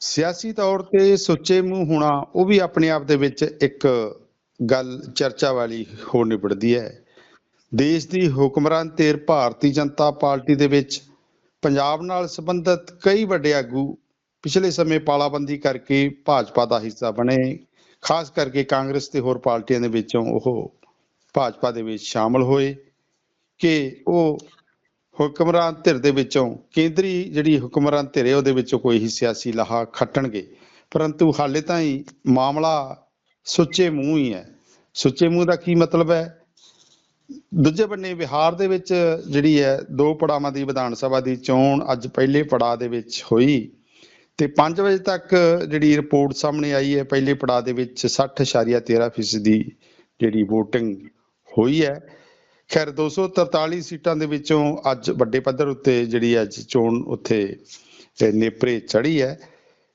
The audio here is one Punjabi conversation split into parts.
ਸਿਆਸੀ ਤੌਰ ਤੇ ਸੁੱਚੇ ਮੂੰਹ ਹੋਣਾ, ਉਹ ਵੀ ਆਪਣੇ ਆਪ ਦੇ ਵਿੱਚ ਇੱਕ ਗੱਲ, ਚਰਚਾ ਵਾਲੀ ਹੋ ਨਿਬੜਦੀ ਹੈ। ਦੇਸ਼ ਦੀ ਹੁਕਮਰਾਨ ਧਿਰ ਭਾਰਤੀ ਜਨਤਾ ਪਾਰਟੀ ਦੇ ਵਿੱਚ ਪੰਜਾਬ ਨਾਲ ਸੰਬੰਧਿਤ ਕਈ ਵੱਡੇ ਆਗੂ ਪਿਛਲੇ ਸਮੇਂ ਪਾਲਾਬੰਦੀ ਕਰਕੇ ਭਾਜਪਾ ਦਾ ਹਿੱਸਾ ਬਣੇ। ਖਾਸ ਕਰਕੇ ਕਾਂਗਰਸ ਤੇ ਹੋਰ ਪਾਰਟੀਆਂ ਦੇ ਵਿੱਚੋਂ ਉਹ ਭਾਜਪਾ ਦੇ ਵਿੱਚ ਸ਼ਾਮਲ ਹੋਏ ਕਿ ਉਹ ਹੁਕਮਰਾਨ ਧਿਰ ਦੇ ਵਿੱਚੋਂ ਕੇਂਦਰੀ ਜਿਹੜੀ ਹੁਕਮਰਾਨ ਧਿਰ ਹੈ, ਉਹਦੇ ਵਿੱਚੋਂ ਕੋਈ ਹੀ ਸਿਆਸੀ ਲਾਹਾ ਖੱਟਣਗੇ। ਪਰੰਤੂ ਹਾਲੇ ਤਾਈਂ ਮਾਮਲਾ ਸੁੱਚੇ ਮੂੰਹ ਹੀ ਹੈ। ਸੁੱਚੇ ਮੂੰਹ ਦਾ ਕੀ ਮਤਲਬ ਹੈ? ਦੂਜੇ ਬੰਨੇ ਬਿਹਾਰ ਦੇ ਵਿੱਚ ਜਿਹੜੀ ਹੈ, ਦੋ ਪੜਾਵਾਂ ਦੀ ਵਿਧਾਨ ਸਭਾ ਦੀ ਚੋਣ ਅੱਜ ਪਹਿਲੇ ਪੜਾਅ ਦੇ ਵਿੱਚ ਹੋਈ ਤੇ 5 ਵਜੇ ਤੱਕ ਜਿਹੜੀ ਰਿਪੋਰਟ ਸਾਹਮਣੇ ਆਈ ਹੈ, ਪਹਿਲੇ ਪੜਾਅ ਦੇ ਵਿੱਚ 60.13% ਦੀ ਜਿਹੜੀ VOTING ਹੋਈ ਹੈ। ਖੈਰ 243 ਸੀਟਾਂ ਦੇ ਵਿੱਚੋਂ ਅੱਜ ਵੱਡੇ ਪੱਧਰ ਉੱਤੇ ਜਿਹੜੀ ਅੱਜ ਚੋਣ ਉੱਥੇ ਨੇਪਰੇ ਚੜੀ ਹੈ।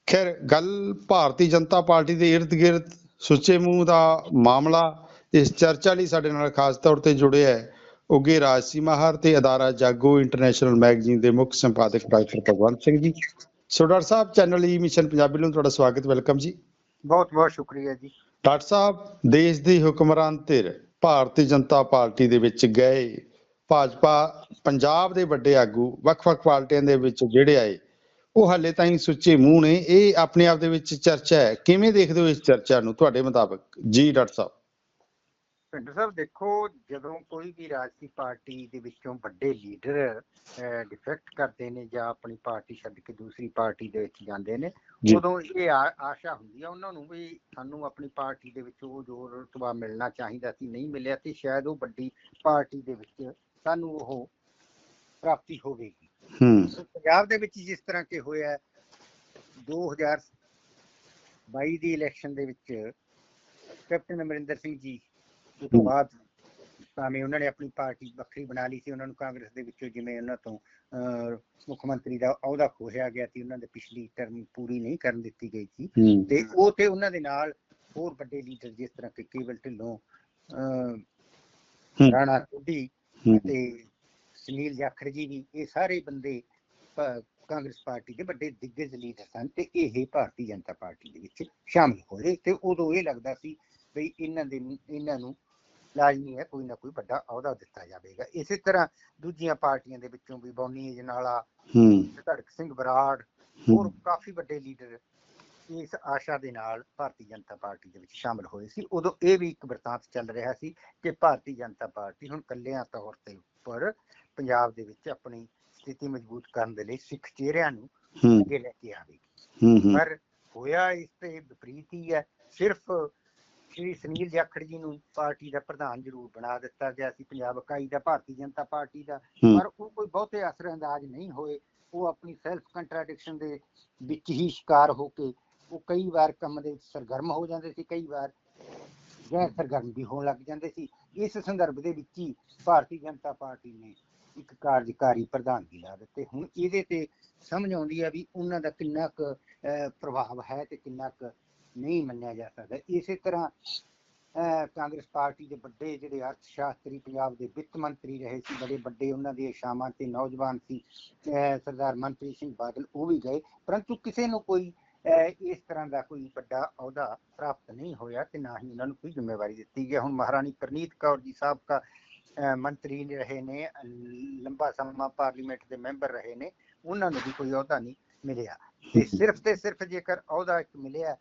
ਖੈਰ ਗੱਲ ਭਾਰਤੀ ਜਨਤਾ ਪਾਰਟੀ ਦੇ ਗਿਰਦ ਸੁੱਚੇ ਮੂੰਹ ਦਾ ਮਾਮਲਾ ਇਸ ਚਰਚਾ ਲਈ ਸਾਡੇ ਨਾਲ ਖਾਸ ਤੌਰ ਤੇ ਜੁੜਿਆ ਹੈ ਉੱਗੇ ਰਾਜਸੀ ਮਾਹਰ ਤੇ ਅਦਾਰਾ ਜਾਗੋ ਇੰਟਰਨੈਸ਼ਨਲ ਮੈਗਜ਼ੀਨ ਦੇ ਮੁੱਖ ਸੰਪਾਦਕ doctor Bhagwant Singh ji. So doctor sahib channel E mission Punjabi ਨੂੰ ਤੁਹਾਡਾ ਸਵਾਗਤ ਵੈਲਕਮ ਜੀ। ਬਹੁਤ ਬਹੁਤ ਸ਼ੁਕਰੀਆ ਜੀ। ਡਾਕਟਰ ਸਾਹਿਬ ਦੇਸ਼ ਦੀ ਹੁਕਮਰਾਨ ਧਿਰ ਭਾਰਤੀ ਜਨਤਾ ਪਾਰਟੀ ਦੇ ਵਿੱਚ ਗਏ। ਭਾਜਪਾ ਪੰਜਾਬ ਦੇ ਵੱਡੇ ਆਗੂ, ਵੱਖ-ਵੱਖ ਪਾਰਟੀਆਂ ਦੇ ਵਿੱਚ ਜਿਹੜੇ ਆਏ, ਉਹ ਹਾਲੇ ਤਾਈਂ ਸੁੱਚੇ ਮੂੰਹ ਨੇ। ਇਹ ਆਪਣੇ ਆਪ ਦੇ ਵਿੱਚ ਚਰਚਾ ਹੈ। ਕਿਵੇਂ ਦੇਖਦੇ ਹੋ ਇਸ ਚਰਚਾ ਨੂੰ? ਤੁਹਾਡੇ ਮੁਤਾਬਕ ਜੀ ਡਾਕਟਰ ਸਾਹਿਬ। ਪਿੰਡ ਸਾਹਿਬ ਦੇਖੋ ਜਦੋਂ ਕੋਈ ਵੀ ਰਾਜਸੀ ਪਾਰਟੀ ਦੇ ਵਿੱਚੋਂ ਵੱਡੇ ਲੀਡਰ ਡਿਫੈਕਟ ਕਰਦੇ ਨੇ ਜਾਂ ਆਪਣੀ ਪਾਰਟੀ ਛੱਡ ਕੇ ਦੂਸਰੀ ਪਾਰਟੀ ਦੇ ਵਿੱਚ ਜਾਂਦੇ ਨੇ। ਉਦੋਂ ਇਹ ਆਸ਼ਾ ਹੁੰਦੀ ਆ ਉਹਨਾਂ ਨੂੰ ਵੀ ਸਾਨੂੰ ਆਪਣੀ ਪਾਰਟੀ ਦੇ ਵਿੱਚ ਉਹ ਜੋ ਰਤਬਾ ਮਿਲਣਾ ਚਾਹੀਦਾ ਸੀ ਨਹੀਂ ਮਿਲਿਆ ਤੇ ਸ਼ਾਇਦ ਉਹ ਵੱਡੀ ਪਾਰਟੀ ਦੇ ਵਿੱਚ ਸਾਨੂੰ ਉਹ ਪ੍ਰਾਪਤੀ ਹੋਵੇਗੀ ਹੂੰ ਪੰਜਾਬ ਦੇ ਵਿੱਚ ਜਿਸ ਤਰ੍ਹਾਂ ਕਿ ਹੋਇਆ ਹੈ, 2022 ਦੀ ਇਲੈਕਸ਼ਨ ਦੇ ਵਿੱਚ ਕੈਪਟਨ ਅਮਰਿੰਦਰ ਸਿੰਘ ਜੀ ਉਸ ਤੋਂ। ਬਾਅਦ ਭਾਵੇਂ ਉਹਨਾਂ ਨੇ ਆਪਣੀ ਪਾਰਟੀ ਵੱਖਰੀ ਬਣਾ ਲਈ ਸੀ ਉਹਨਾਂ ਨੂੰ ਕਾਂਗਰਸ ਦੇ ਵਿੱਚੋਂ ਜਿਵੇਂ ਉਹਨਾਂ ਤੋਂ ਮੁੱਖ ਮੰਤਰੀ ਦਾ ਅਹੁਦਾ ਖੋਹਿਆ ਗਿਆ ਸੀ ਉਹਨਾਂ ਦੇ ਪਿਛਲੀ ਟਰਮ ਪੂਰੀ ਨਹੀਂ ਕਰਨ ਦਿੱਤੀ ਗਈ ਸੀ ਤੇ ਉਹ ਤੇ ਉਹਨਾਂ ਦੇ ਨਾਲ ਹੋਰ ਵੱਡੇ ਲੀਡਰ ਜਿਸ ਤਰ੍ਹਾਂ ਕਿ ਕੇਵਲ ਢਿੱਲੋਂ। ਰਾਣਾ ਸੋਢੀ ਤੇ ਸੁਨੀਲ ਜਾਖੜ ਜੀ ਵੀ ਇਹ ਸਾਰੇ ਬੰਦੇ ਕਾਂਗਰਸ ਪਾਰਟੀ ਦੇ ਵੱਡੇ ਦਿੱਗਜ ਲੀਡਰ ਸਨ ਤੇ ਇਹ ਭਾਰਤੀ ਜਨਤਾ ਪਾਰਟੀ ਦੇ ਵਿੱਚ ਸ਼ਾਮਿਲ ਹੋਏ ਤੇ ਉਦੋਂ ਇਹ ਲੱਗਦਾ ਸੀ ਵੀ ਇਹਨਾਂ ਦੇ ਇਹਨਾਂ ਨੂੰ ਲਾਜ਼ਮੀ ਹੈ ਕੋਈ ਨਾ ਕੋਈ ਵੱਡਾ ਅਹੁਦਾ ਦਿੱਤਾ ਜਾਵੇਗਾ। ਇਸੇ ਤਰ੍ਹਾਂ ਦੂਜੀਆਂ ਪਾਰਟੀਆਂ ਦੇ ਵਿੱਚੋਂ ਵੀ ਬੌਨੀ ਅਜਨਾਲਾ ਹੂੰ। ਧੜਕ ਸਿੰਘ ਬਰਾੜ ਹੋਰ ਕਾਫੀ ਵੱਡੇ ਲੀਡਰ ਇਸ ਆਸ਼ਾ ਦੇ ਨਾਲ ਭਾਰਤੀ ਜਨਤਾ ਪਾਰਟੀ ਦੇ ਵਿੱਚ ਸ਼ਾਮਲ ਹੋਏ ਸੀ। ਉਦੋਂ ਇਹ ਵੀ ਇੱਕ ਵਰਤਾਂਤ ਚੱਲ ਰਿਹਾ ਸੀ ਕਿ ਭਾਰਤੀ ਜਨਤਾ ਪਾਰਟੀ ਹੁਣ ਕੱਲਿਆਂ ਤੌਰ ਤੇ ਉੱਪਰ ਪੰਜਾਬ ਦੇ ਵਿੱਚ ਆਪਣੀ ਸਥਿਤੀ ਮਜ਼ਬੂਤ ਕਰਨ ਦੇ ਲਈ ਸਿੱਖ ਚਿਹਰਿਆਂ ਨੂੰ ਅੱਗੇ ਲੈ ਕੇ ਆਵੇਗੀ। ਹੂੰ ਹੂੰ। ਪਰ ਹੋਇਆ ਇਸ ਤੇ ਵਿਪਰੀਤ ਹੀ ਹੈ। ਸਿਰਫ ਸ਼੍ਰੀ ਸੁਨੀਲ ਜਾਖੜ ਜੀ ਨੂੰ ਪਾਰਟੀ ਦਾ ਪ੍ਰਧਾਨ ਜ਼ਰੂਰ ਬਣਾ ਦਿੱਤਾ ਗਿਆ ਸੀ ਪੰਜਾਬ ਇਕਾਈ ਦਾ ਭਾਰਤੀ ਜਨਤਾ ਪਾਰਟੀ ਦਾ ਪਰ ਉਹ ਕੋਈ ਬਹੁਤੇ ਅਸਰ ਅੰਦਾਜ਼ ਨਹੀਂ ਹੋਏ। ਉਹ ਆਪਣੀ ਸੈਲਫ ਕੰਟਰਡਿਕਸ਼ਨ ਦੇ ਵਿੱਚ ਹੀ ਸ਼ਿਕਾਰ ਹੋ ਕੇ ਉਹ ਕਈ ਵਾਰ ਕੰਮ ਦੇ ਵਿੱਚ ਸਰਗਰਮ ਹੋ ਜਾਂਦੇ ਸੀ ਕਈ ਵਾਰ ਗੈਰ ਸਰਗਰਮ ਵੀ ਹੋਣ ਲੱਗ ਜਾਂਦੇ ਸੀ। ਇਸ ਸੰਦਰਭ ਦੇ ਵਿੱਚ ਹੀ ਭਾਰਤੀ ਜਨਤਾ ਪਾਰਟੀ ਨੇ ਇੱਕ ਕਾਰਜਕਾਰੀ ਪ੍ਰਧਾਨਗੀ ਲਾ ਦਿੱਤੇ। ਹੁਣ ਇਹਦੇ ਤੇ ਸਮਝ ਆਉਂਦੀ ਹੈ ਵੀ ਉਹਨਾਂ ਦਾ ਕਿੰਨਾ ਕੁ ਪ੍ਰਭਾਵ ਹੈ ਤੇ ਕਿੰਨਾ ਕੁ ਨਹੀਂ ਮੰਨਿਆ ਜਾ ਸਕਦਾ। ਇਸੇ ਤਰ੍ਹਾਂ ਕਾਂਗਰਸ ਪਾਰਟੀ ਦੇ ਵੱਡੇ ਜਿਹੜੇ ਅਰਥ ਸ਼ਾਸਤਰੀ ਪੰਜਾਬ ਦੇ ਵਿੱਤ ਮੰਤਰੀ ਰਹੇ ਸੀ ਬੜੇ ਵੱਡੇ ਉਹਨਾਂ ਦੇ ਸ਼ਾਮਾਂ ਤੇ ਨੌਜਵਾਨ ਸੀ ਸਰਦਾਰ ਮਨਪ੍ਰੀਤ ਸਿੰਘ ਬਾਦਲ ਉਹ ਵੀ ਗਏ। ਪਰੰਤੂ ਕਿਸੇ ਨੂੰ ਕੋਈ ਇਸ ਤਰ੍ਹਾਂ ਦਾ ਕੋਈ ਵੱਡਾ ਅਹੁਦਾ ਪ੍ਰਾਪਤ ਨਹੀਂ ਹੋਇਆ ਤੇ ਨਾ ਹੀ ਉਹਨਾਂ ਨੂੰ ਕੋਈ ਜ਼ਿੰਮੇਵਾਰੀ ਦਿੱਤੀ ਗਈ। ਹੁਣ ਮਹਾਰਾਣੀ ਪ੍ਰਨੀਤ ਕੌਰ ਜੀ ਸਾਬਕਾ ਅਹ, ਮੰਤਰੀ ਰਹੇ ਨੇ ਲੰਬਾ ਸਮਾਂ ਪਾਰਲੀਮੈਂਟ ਦੇ ਮੈਂਬਰ ਰਹੇ ਨੇ ਉਹਨਾਂ ਨੂੰ ਵੀ ਕੋਈ ਅਹੁਦਾ ਨਹੀਂ ਮਿਲਿਆ। ਤੇ ਸਿਰਫ ਤੇ ਸਿਰਫ ਜੇਕਰ ਅਹੁਦਾ ਇੱਕ ਮਿਲਿਆ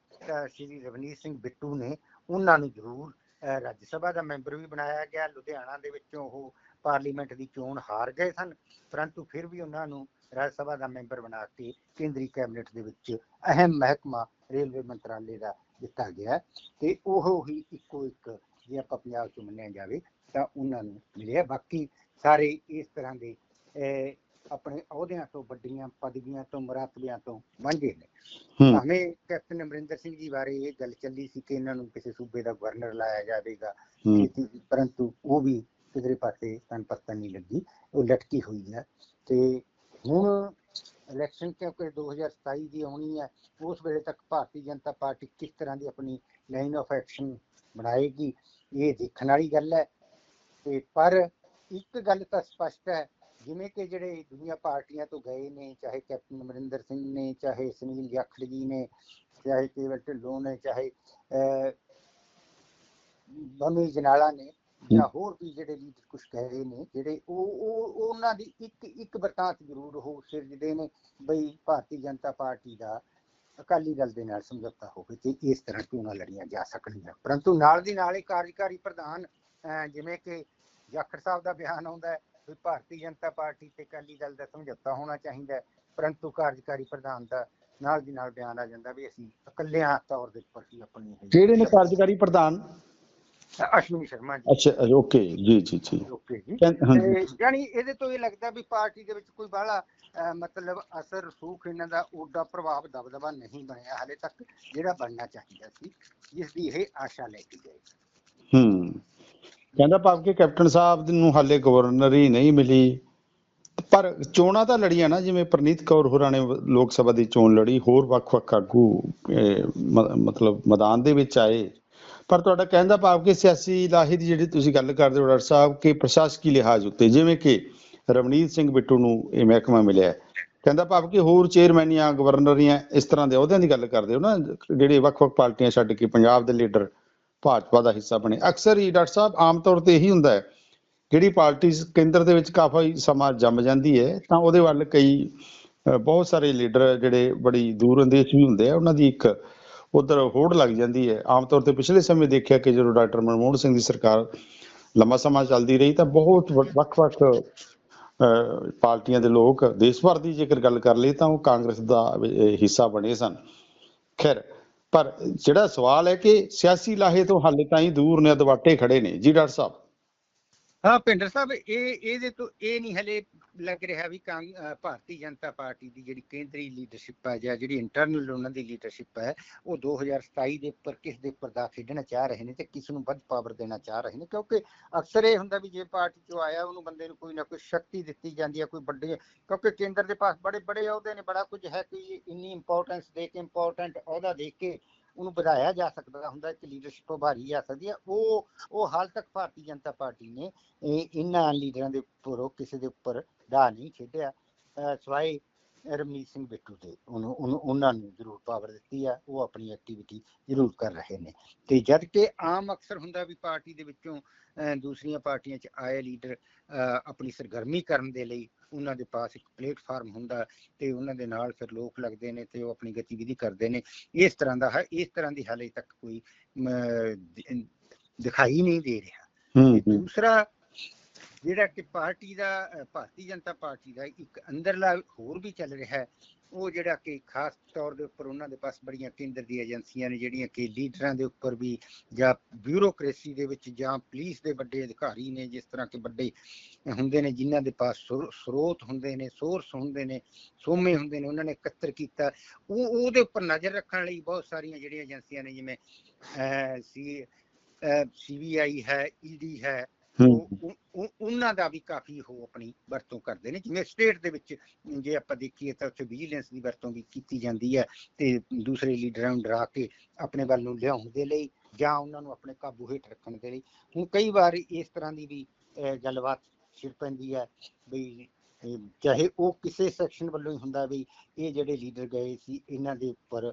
ਸ਼੍ਰੀ ਰਵਨੀਤ ਸਿੰਘ ਬਿੱਟੂ ਨੇ ਉਹਨਾਂ ਨੂੰ ਜ਼ਰੂਰ ਰਾਜ ਸਭਾ ਦਾ ਮੈਂਬਰ ਵੀ ਬਣਾਇਆ ਗਿਆ। ਲੁਧਿਆਣਾ ਦੇ ਵਿੱਚੋਂ ਉਹ ਪਾਰਲੀਮੈਂਟ ਦੀ ਚੋਣ ਹਾਰ ਗਏ ਸਨ ਪਰੰਤੂ ਫਿਰ ਵੀ ਉਹਨਾਂ ਨੂੰ ਰਾਜ ਸਭਾ ਦਾ ਮੈਂਬਰ ਬਣਾ ਕੇ ਕੇਂਦਰੀ ਕੈਬਨਿਟ ਦੇ ਵਿੱਚ ਅਹਿਮ ਮਹਿਕਮਾ ਰੇਲਵੇ ਮੰਤਰਾਲੇ ਦਾ ਦਿੱਤਾ ਗਿਆ। ਤੇ ਉਹ ਹੀ ਇੱਕੋ ਇੱਕ ਜੇ ਆਪਾਂ ਪੰਜਾਬ ਚ ਮੰਨਿਆ ਜਾਵੇ ਤਾਂ ਉਹਨਾਂ ਨੂੰ ਮਿਲਿਆ। ਬਾਕੀ ਸਾਰੇ ਇਸ ਤਰ੍ਹਾਂ ਦੇ ਅਹ, ਆਪਣੇ ਅਹੁਦਿਆਂ ਤੋਂ ਵੱਡੀਆਂ ਪਦਵੀਆਂ ਤੋਂ ਮਰਾਤਬਿਆਂ ਤੋਂ ਵਾਂਝੇ ਨੇ। ਭਾਵੇਂ ਕੈਪਟਨ ਅਮਰਿੰਦਰ ਸਿੰਘ ਜੀ ਬਾਰੇ ਇਹ ਗੱਲ ਚੱਲੀ ਸੀ ਕਿ ਇਹਨਾਂ ਨੂੰ ਕਿਸੇ ਸੂਬੇ ਦਾ ਗਵਰਨਰ ਲਾਇਆ ਜਾਵੇਗਾ ਪਰੰਤੂ ਉਹ ਵੀ ਕਿਧਰੇ ਪਾਸੇ ਤਨ ਨਹੀਂ ਲੱਗੀ ਉਹ ਲਟਕੀ ਹੋਈ ਹੈ। ਤੇ ਹੁਣ ਇਲੈਕਸ਼ਨ ਕਿਉਂਕਿ 2027 ਦੀ ਆਉਣੀ ਹੈ ਉਸ ਵੇਲੇ ਤੱਕ ਭਾਰਤੀ ਜਨਤਾ ਪਾਰਟੀ ਕਿਸ ਤਰ੍ਹਾਂ ਦੀ ਆਪਣੀ ਲਾਈਨ ਆਫ ਐਕਸ਼ਨ ਬਣਾਏਗੀ ਇਹ ਦੇਖਣ ਵਾਲੀ ਗੱਲ ਹੈ। ਤੇ ਪਰ ਇੱਕ ਗੱਲ ਤਾਂ ਸਪਸ਼ਟ ਹੈ ਜਿਵੇਂ ਕਿ ਜਿਹੜੇ ਦੁਨੀਆ ਪਾਰਟੀਆਂ ਤੋਂ ਗਏ ਨੇ ਚਾਹੇ ਕੈਪਟਨ ਅਮਰਿੰਦਰ ਸਿੰਘ ਨੇ ਚਾਹੇ ਸੁਨੀਲ ਜਾਖੜ ਜੀ ਨੇ ਚਾਹੇ ਕੇਵਲ ਢਿੱਲੋਂ ਨੇ ਚਾਹੇ ਅਹ, ਜਨਾਲਾ ਨੇ ਜਾਂ ਹੋਰ ਵੀ ਜਿਹੜੇ ਲੀਡਰ ਕੁਝ ਕਹਿ ਰਹੇ ਨੇ ਜਿਹੜੇ ਉਹ ਉਹ ਉਹਨਾਂ ਦੀ ਇੱਕ ਇੱਕ ਬਰਤਾਂਤ ਜ਼ਰੂਰ ਹੋ ਸਿਰਜਦੇ ਨੇ ਬਈ ਭਾਰਤੀ ਜਨਤਾ ਪਾਰਟੀ ਦਾ ਅਕਾਲੀ ਦਲ ਦੇ ਨਾਲ ਸਮਝੌਤਾ ਹੋਵੇ ਤੇ ਇਸ ਤਰ੍ਹਾਂ ਚੋਣਾਂ ਲੜੀਆਂ ਜਾ ਸਕਣਗੀਆਂ। ਪਰੰਤੂ ਨਾਲ ਦੀ ਨਾਲ ਹੀ ਕਾਰਜਕਾਰੀ ਪ੍ਰਧਾਨ ਜਿਵੇਂ ਕਿ ਜਾਖੜ ਸਾਹਿਬ ਦਾ ਬਿਆਨ ਆਉਂਦਾ ਹੈ ਵੀ ਭਾਰਤੀ ਜਨਤਾ ਪਾਰਟੀ ਤੇ ਅਕਾਲੀ ਦਲ ਦਾ ਸਮਝੌਤਾ ਹੋਣਾ ਚਾਹੀਦਾ ਹੈ ਪਰੰਤੂ ਕਾਰਜਕਾਰੀ ਪ੍ਰਧਾਨ ਦਾ ਨਾਲ ਦੀ ਨਾਲ ਬਿਆਨ ਆ ਜਾਂਦਾ ਵੀ ਅਸੀਂ ਇਕੱਲਿਆਂ ਤੌਰ ਦੇ ਉੱਪਰ ਹੀ ਆਪਣੀ ਕਿਹੜੇ ਨੇ ਕਾਰਜਕਾਰੀ ਪ੍ਰਧਾਨ? ਅਸ਼ਵਨੀ ਸ਼ਰਮਾ ਜੀ। ਅੱਛਾ ਓਕੇ ਜੀ ਜੀ ਜੀ। ਓਕੇ ਜੀ। ਯਾਨੀ ਇਹਦੇ ਤੋਂ ਇਹ ਲੱਗਦਾ ਵੀ ਪਾਰਟੀ ਦੇ ਵਿੱਚ ਕੋਈ ਬਾਹਲਾ ਮਤਲਬ ਅਸਰ ਰਸੂਖ ਇਹਨਾਂ ਦਾ ਓਡਾ ਪ੍ਰਭਾਵ ਦਬਦਬਾ ਨਹੀਂ ਬਣਿਆ ਹਾਲੇ ਤੱਕ ਜਿਹੜਾ ਬਣਨਾ ਚਾਹੀਦਾ ਸੀ ਜਿਸ ਦੀ ਇਹ ਆਸ਼ਾ ਲੈ ਕੇ ਗਏ। ਹੂੰ। ਕਹਿੰਦਾ ਭਾਵ ਕਿ ਕੈਪਟਨ ਸਾਹਿਬ ਨੂੰ ਹਾਲੇ ਗਵਰਨਰੀ ਨਹੀਂ ਮਿਲੀ। ਪਰ ਚੋਣਾਂ ਤਾਂ ਲੜੀਆਂ ਨਾ, ਜਿਵੇਂ ਪ੍ਰਨੀਤ ਕੌਰ ਹੋਰਾਂ ਨੇ ਲੋਕ ਸਭਾ ਦੀ ਚੋਣ ਲੜੀ, ਹੋਰ ਵੱਖ-ਵੱਖ ਆਗੂ ਮਤਲਬ ਮੈਦਾਨ ਦੇ ਵਿੱਚ ਆਏ। ਪਰ ਤੁਹਾਡਾ ਕਹਿੰਦਾ ਭਾਵ ਕਿ ਸਿਆਸੀ ਲਾਹੇ ਦੀ ਜਿਹੜੀ ਤੁਸੀਂ ਗੱਲ ਕਰਦੇ ਹੋ, ਡਾਕਟਰ ਸਾਹਿਬ, ਕਿ ਪ੍ਰਸ਼ਾਸਕੀ ਲਿਹਾਜ਼ ਉੱਤੇ, ਜਿਵੇਂ ਕਿ ਰਵਨੀਤ ਸਿੰਘ ਬਿੱਟੂ ਨੂੰ ਇਹ ਮਹਿਕਮਾ ਮਿਲਿਆ। ਕਹਿੰਦਾ ਭਾਵ ਕਿ ਹੋਰ ਚੇਅਰਮੈਨੀਆਂ ਗਵਰਨਰੀਆਂ ਇਸ ਤਰ੍ਹਾਂ ਦੇ ਅਹੁਦਿਆਂ ਦੀ ਗੱਲ ਕਰਦੇ ਹੋ ਨਾ, ਜਿਹੜੇ ਵੱਖ-ਵੱਖ ਪਾਰਟੀਆਂ ਛੱਡ ਕੇ ਪੰਜਾਬ ਦੇ ਲੀਡਰ ਭਾਜਪਾ ਦਾ ਹਿੱਸਾ ਬਣੇ। ਅਕਸਰ ਹੀ ਡਾਕਟਰ ਸਾਹਿਬ, ਆਮ ਤੌਰ ਤੇ ਇਹੀ ਹੁੰਦਾ ਹੈ, ਜਿਹੜੀ ਪਾਰਟੀ ਕੇਂਦਰ ਦੇ ਵਿੱਚ ਕਾਫੀ ਸਮਾਂ ਜੰਮ ਜਾਂਦੀ ਹੈ, ਤਾਂ ਉਹਦੇ ਵੱਲ ਕਈ ਬਹੁਤ ਸਾਰੇ ਲੀਡਰ ਜਿਹੜੇ ਬੜੀ ਦੂਰ ਅੰਦੇਸ਼ ਵੀ ਹੁੰਦੇ ਆ, ਉਹਨਾਂ ਦੀ ਇੱਕ ਉਧਰ ਹੋੜ ਲੱਗ ਜਾਂਦੀ ਹੈ। ਆਮ ਤੌਰ ਤੇ ਪਿਛਲੇ ਸਮੇਂ ਦੇਖਿਆ ਕਿ ਜਦੋਂ ਡਾਕਟਰ ਮਨਮੋਹਨ ਸਿੰਘ ਦੀ ਸਰਕਾਰ ਲੰਮਾ ਸਮਾਂ ਚੱਲਦੀ ਰਹੀ, ਤਾਂ ਬਹੁਤ ਵ- ਵੱਖ-ਵੱਖ ਪਾਰਟੀਆਂ ਦੇ ਲੋਕ ਦੇਸ਼ ਭਰ ਦੀ ਜੇਕਰ ਗੱਲ ਕਰ ਲਈ ਤਾਂ ਉਹ ਕਾਂਗਰਸ ਦਾ ਹਿੱਸਾ ਬਣੇ ਸਨ। ਖੈਰ ਪਰ ਜਿਹੜਾ ਸਵਾਲ ਹੈ ਕਿ ਸਿਆਸੀ ਲਾਹੇ ਤੋਂ ਹਾਲੇ ਤਾਈਂ ਦੂਰ ਨੇ, ਅਦਵਾਟੇ ਖੜੇ ਨੇ। ਜੀ ਡਾਕਟਰ ਸਾਹਿਬ। ਹਾਂ, ਭਿੰਡਰ ਸਾਹਿਬ, ਇਹ ਇਹਦੇ ਤੋਂ, ਇਹ ਨਹੀਂ ਹਲੇ ਲੱਗ ਰਿਹਾ ਵੀ ਭਾਰਤੀ ਜਨਤਾ ਪਾਰਟੀ ਦੀ ਜਿਹੜੀ ਕੇਂਦਰੀ ਲੀਡਰਸ਼ਿਪ ਹੈ ਜਾਂ ਜਿਹੜੀ ਇੰਟਰਨਲ ਉਹਨਾਂ ਦੀ ਲੀਡਰਸ਼ਿਪ ਹੈ, ਉਹ 2027 ਦੇ ਉੱਪਰ ਕਿਸ ਦੇ ਉੱਪਰ ਦਾ ਖੇਡਣਾ ਚਾਹ ਰਹੇ ਨੇ ਤੇ ਕਿਸ ਨੂੰ ਵੱਧ ਪਾਵਰ ਦੇਣਾ ਚਾਹ ਰਹੇ ਨੇ? ਕਿਉਂਕਿ ਅਕਸਰ ਇਹ ਹੁੰਦਾ ਵੀ ਜੇ ਪਾਰਟੀ ਚੋਂ ਆਇਆ, ਉਹਨੂੰ ਬੰਦੇ ਨੂੰ ਕੋਈ ਨਾ ਕੋਈ ਸ਼ਕਤੀ ਦਿੱਤੀ ਜਾਂਦੀ ਹੈ, ਕੋਈ ਵੱਡੇ, ਕਿਉਂਕਿ ਕੇਂਦਰ ਦੇ ਪਾਸ ਬੜੇ ਬੜੇ ਅਹੁਦੇ ਨੇ, ਬੜਾ ਕੁਝ ਹੈ ਕੋਈ ਇੰਨੀ ਇੰਪੋਰਟੈਂਸ ਦੇ ਕੇ ਇੰਪੋਰਟੈਂਟ ਅਹੁਦਾ ਦੇ ਕੇ ਉਹਨੂੰ ਵਧਾਇਆ ਜਾ ਸਕਦਾ ਹੁੰਦਾ ਕਿ ਲੀਡਰਸ਼ਿਪ ਉਭਾਰੀ ਜਾ ਸਕਦੀ ਹੈ। ਉਹ ਉਹ ਹਾਲ ਤੱਕ ਭਾਰਤੀ ਜਨਤਾ ਪਾਰਟੀ ਨੇ ਇਹਨਾਂ ਲੀਡਰਾਂ ਦੇ ਉੱਪਰ ਕਿਸੇ ਦੇ ਉੱਪਰ ਦਾ ਨਹੀਂ ਖੇਡਿਆ ਸਵਾਏ ਰਮਨੀਤ ਸਿੰਘ ਬਿੱਟੂ ਦੇ ਉਹਨੂੰ, ਉਹਨਾਂ ਨੂੰ ਜ਼ਰੂਰ ਪਾਵਰ ਦਿੱਤੀ ਆ। ਉਹ ਆਪਣੀ ਐਕਟੀਵਿਟੀ ਜ਼ਰੂਰ ਕਰ ਰਹੇ ਨੇ। ਤੇ ਜਦ ਕਿ ਆਮ ਅਕਸਰ ਹੁੰਦਾ ਵੀ ਪਾਰਟੀ ਦੇ ਵਿੱਚੋਂ, ਅਹ ਦੂਸਰੀਆਂ ਪਾਰਟੀਆਂ 'ਚ ਆਏ ਲੀਡਰ ਆਪਣੀ ਸਰਗਰਮੀ ਕਰਨ ਦੇ ਲਈ ਉਹਨਾਂ ਦੇ ਪਾਸ ਇੱਕ ਪਲੇਟਫਾਰਮ ਹੁੰਦਾ ਤੇ ਉਹਨਾਂ ਦੇ ਨਾਲ ਫਿਰ ਲੋਕ ਲੱਗਦੇ ਨੇ ਤੇ ਉਹ ਆਪਣੀ ਗਤੀਵਿਧੀ ਕਰਦੇ ਨੇ। ਇਸ ਤਰ੍ਹਾਂ ਦਾ ਹੈ ਇਸ ਤਰ੍ਹਾਂ ਦੀ ਹਾਲੇ ਤੱਕ ਕੋਈ ਦਿਖਾਈ ਨਹੀਂ ਦੇ ਰਿਹਾ। ਦੂਸਰਾ ਜਿਹੜਾ ਕਿ ਪਾਰਟੀ ਦਾ ਭਾਰਤੀ ਜਨਤਾ ਪਾਰਟੀ ਦਾ ਇੱਕ ਅੰਦਰਲਾ ਹੋਰ ਵੀ ਚੱਲ ਰਿਹਾ ਹੈ, ਉਹ ਜਿਹੜਾ ਕਿ ਖਾਸ ਤੌਰ ਦੇ ਉੱਪਰ ਉਹਨਾਂ ਦੇ ਪਾਸ ਬੜੀਆਂ ਕੇਂਦਰ ਦੀ ਏਜੰਸੀਆਂ ਨੇ, ਜਿਹੜੀਆਂ ਕਿ ਲੀਡਰਾਂ ਦੇ ਉੱਪਰ ਵੀ ਜਾਂ ਬਿਊਰੋਕ੍ਰੇਸੀ ਦੇ ਵਿੱਚ ਜਾਂ ਪੁਲਿਸ ਦੇ ਵੱਡੇ ਅਧਿਕਾਰੀ ਨੇ, ਜਿਸ ਤਰ੍ਹਾਂ ਕਿ ਵੱਡੇ ਹੁੰਦੇ ਨੇ, ਜਿਨ੍ਹਾਂ ਦੇ ਪਾਸ ਸਰੋਤ ਹੁੰਦੇ ਨੇ, ਸੋਰਸ ਹੁੰਦੇ ਨੇ, ਸੋਮੇ ਹੁੰਦੇ ਨੇ, ਉਹਨਾਂ ਨੇ ਇਕੱਤਰ ਕੀਤਾ। ਉਹ, ਉਹਦੇ ਉੱਪਰ ਨਜ਼ਰ ਰੱਖਣ ਲਈ ਬਹੁਤ ਸਾਰੀਆਂ ਜਿਹੜੀਆਂ ਏਜੰਸੀਆਂ ਨੇ, ਜਿਵੇਂ ਸੀ ਸੀਬੀਆਈ ਹੈ, ਈਡੀ ਹੈ ਹੂੰ ਉਹ- ਉਹ- ਉਹਨਾਂ ਦਾ ਵੀ ਕਾਫੀ ਉਹ ਆਪਣੀ ਵਰਤੋਂ ਕਰਦੇ ਨੇ। ਜਿਵੇਂ ਸਟੇਟ ਦੇ ਵਿੱਚ ਜੇ ਆਪਾਂ ਦੇਖੀਏ ਤਾਂ ਉੱਥੇ ਵਿਜੀਲੈਂਸ ਦੀ ਵਰਤੋਂ ਵੀ ਕੀਤੀ ਜਾਂਦੀ ਹੈ ਤੇ ਦੂਸਰੇ ਲੀਡਰਾਂ ਨੂੰ ਡਰਾ ਕੇ ਆਪਣੇ ਵੱਲ ਨੂੰ ਲਿਆਉਣ ਦੇ ਲਈ ਜਾਂ ਉਹਨਾਂ ਨੂੰ ਆਪਣੇ ਕਾਬੂ ਹੇਠ ਰੱਖਣ ਦੇ ਲਈ। ਹੁਣ ਕਈ ਵਾਰ ਇਸ ਤਰ੍ਹਾਂ ਦੀ ਵੀ ਗੱਲਬਾਤ ਛਿੜ ਪੈਂਦੀ ਹੈ ਵੀ ਚਾਹੇ ਉਹ ਕਿਸੇ ਸੈਕਸ਼ਨ ਵੱਲੋਂ ਹੀ ਹੁੰਦਾ ਵੀ ਇਹ ਜਿਹੜੇ ਲੀਡਰ ਗਏ ਸੀ, ਇਹਨਾਂ ਦੇ ਉੱਪਰ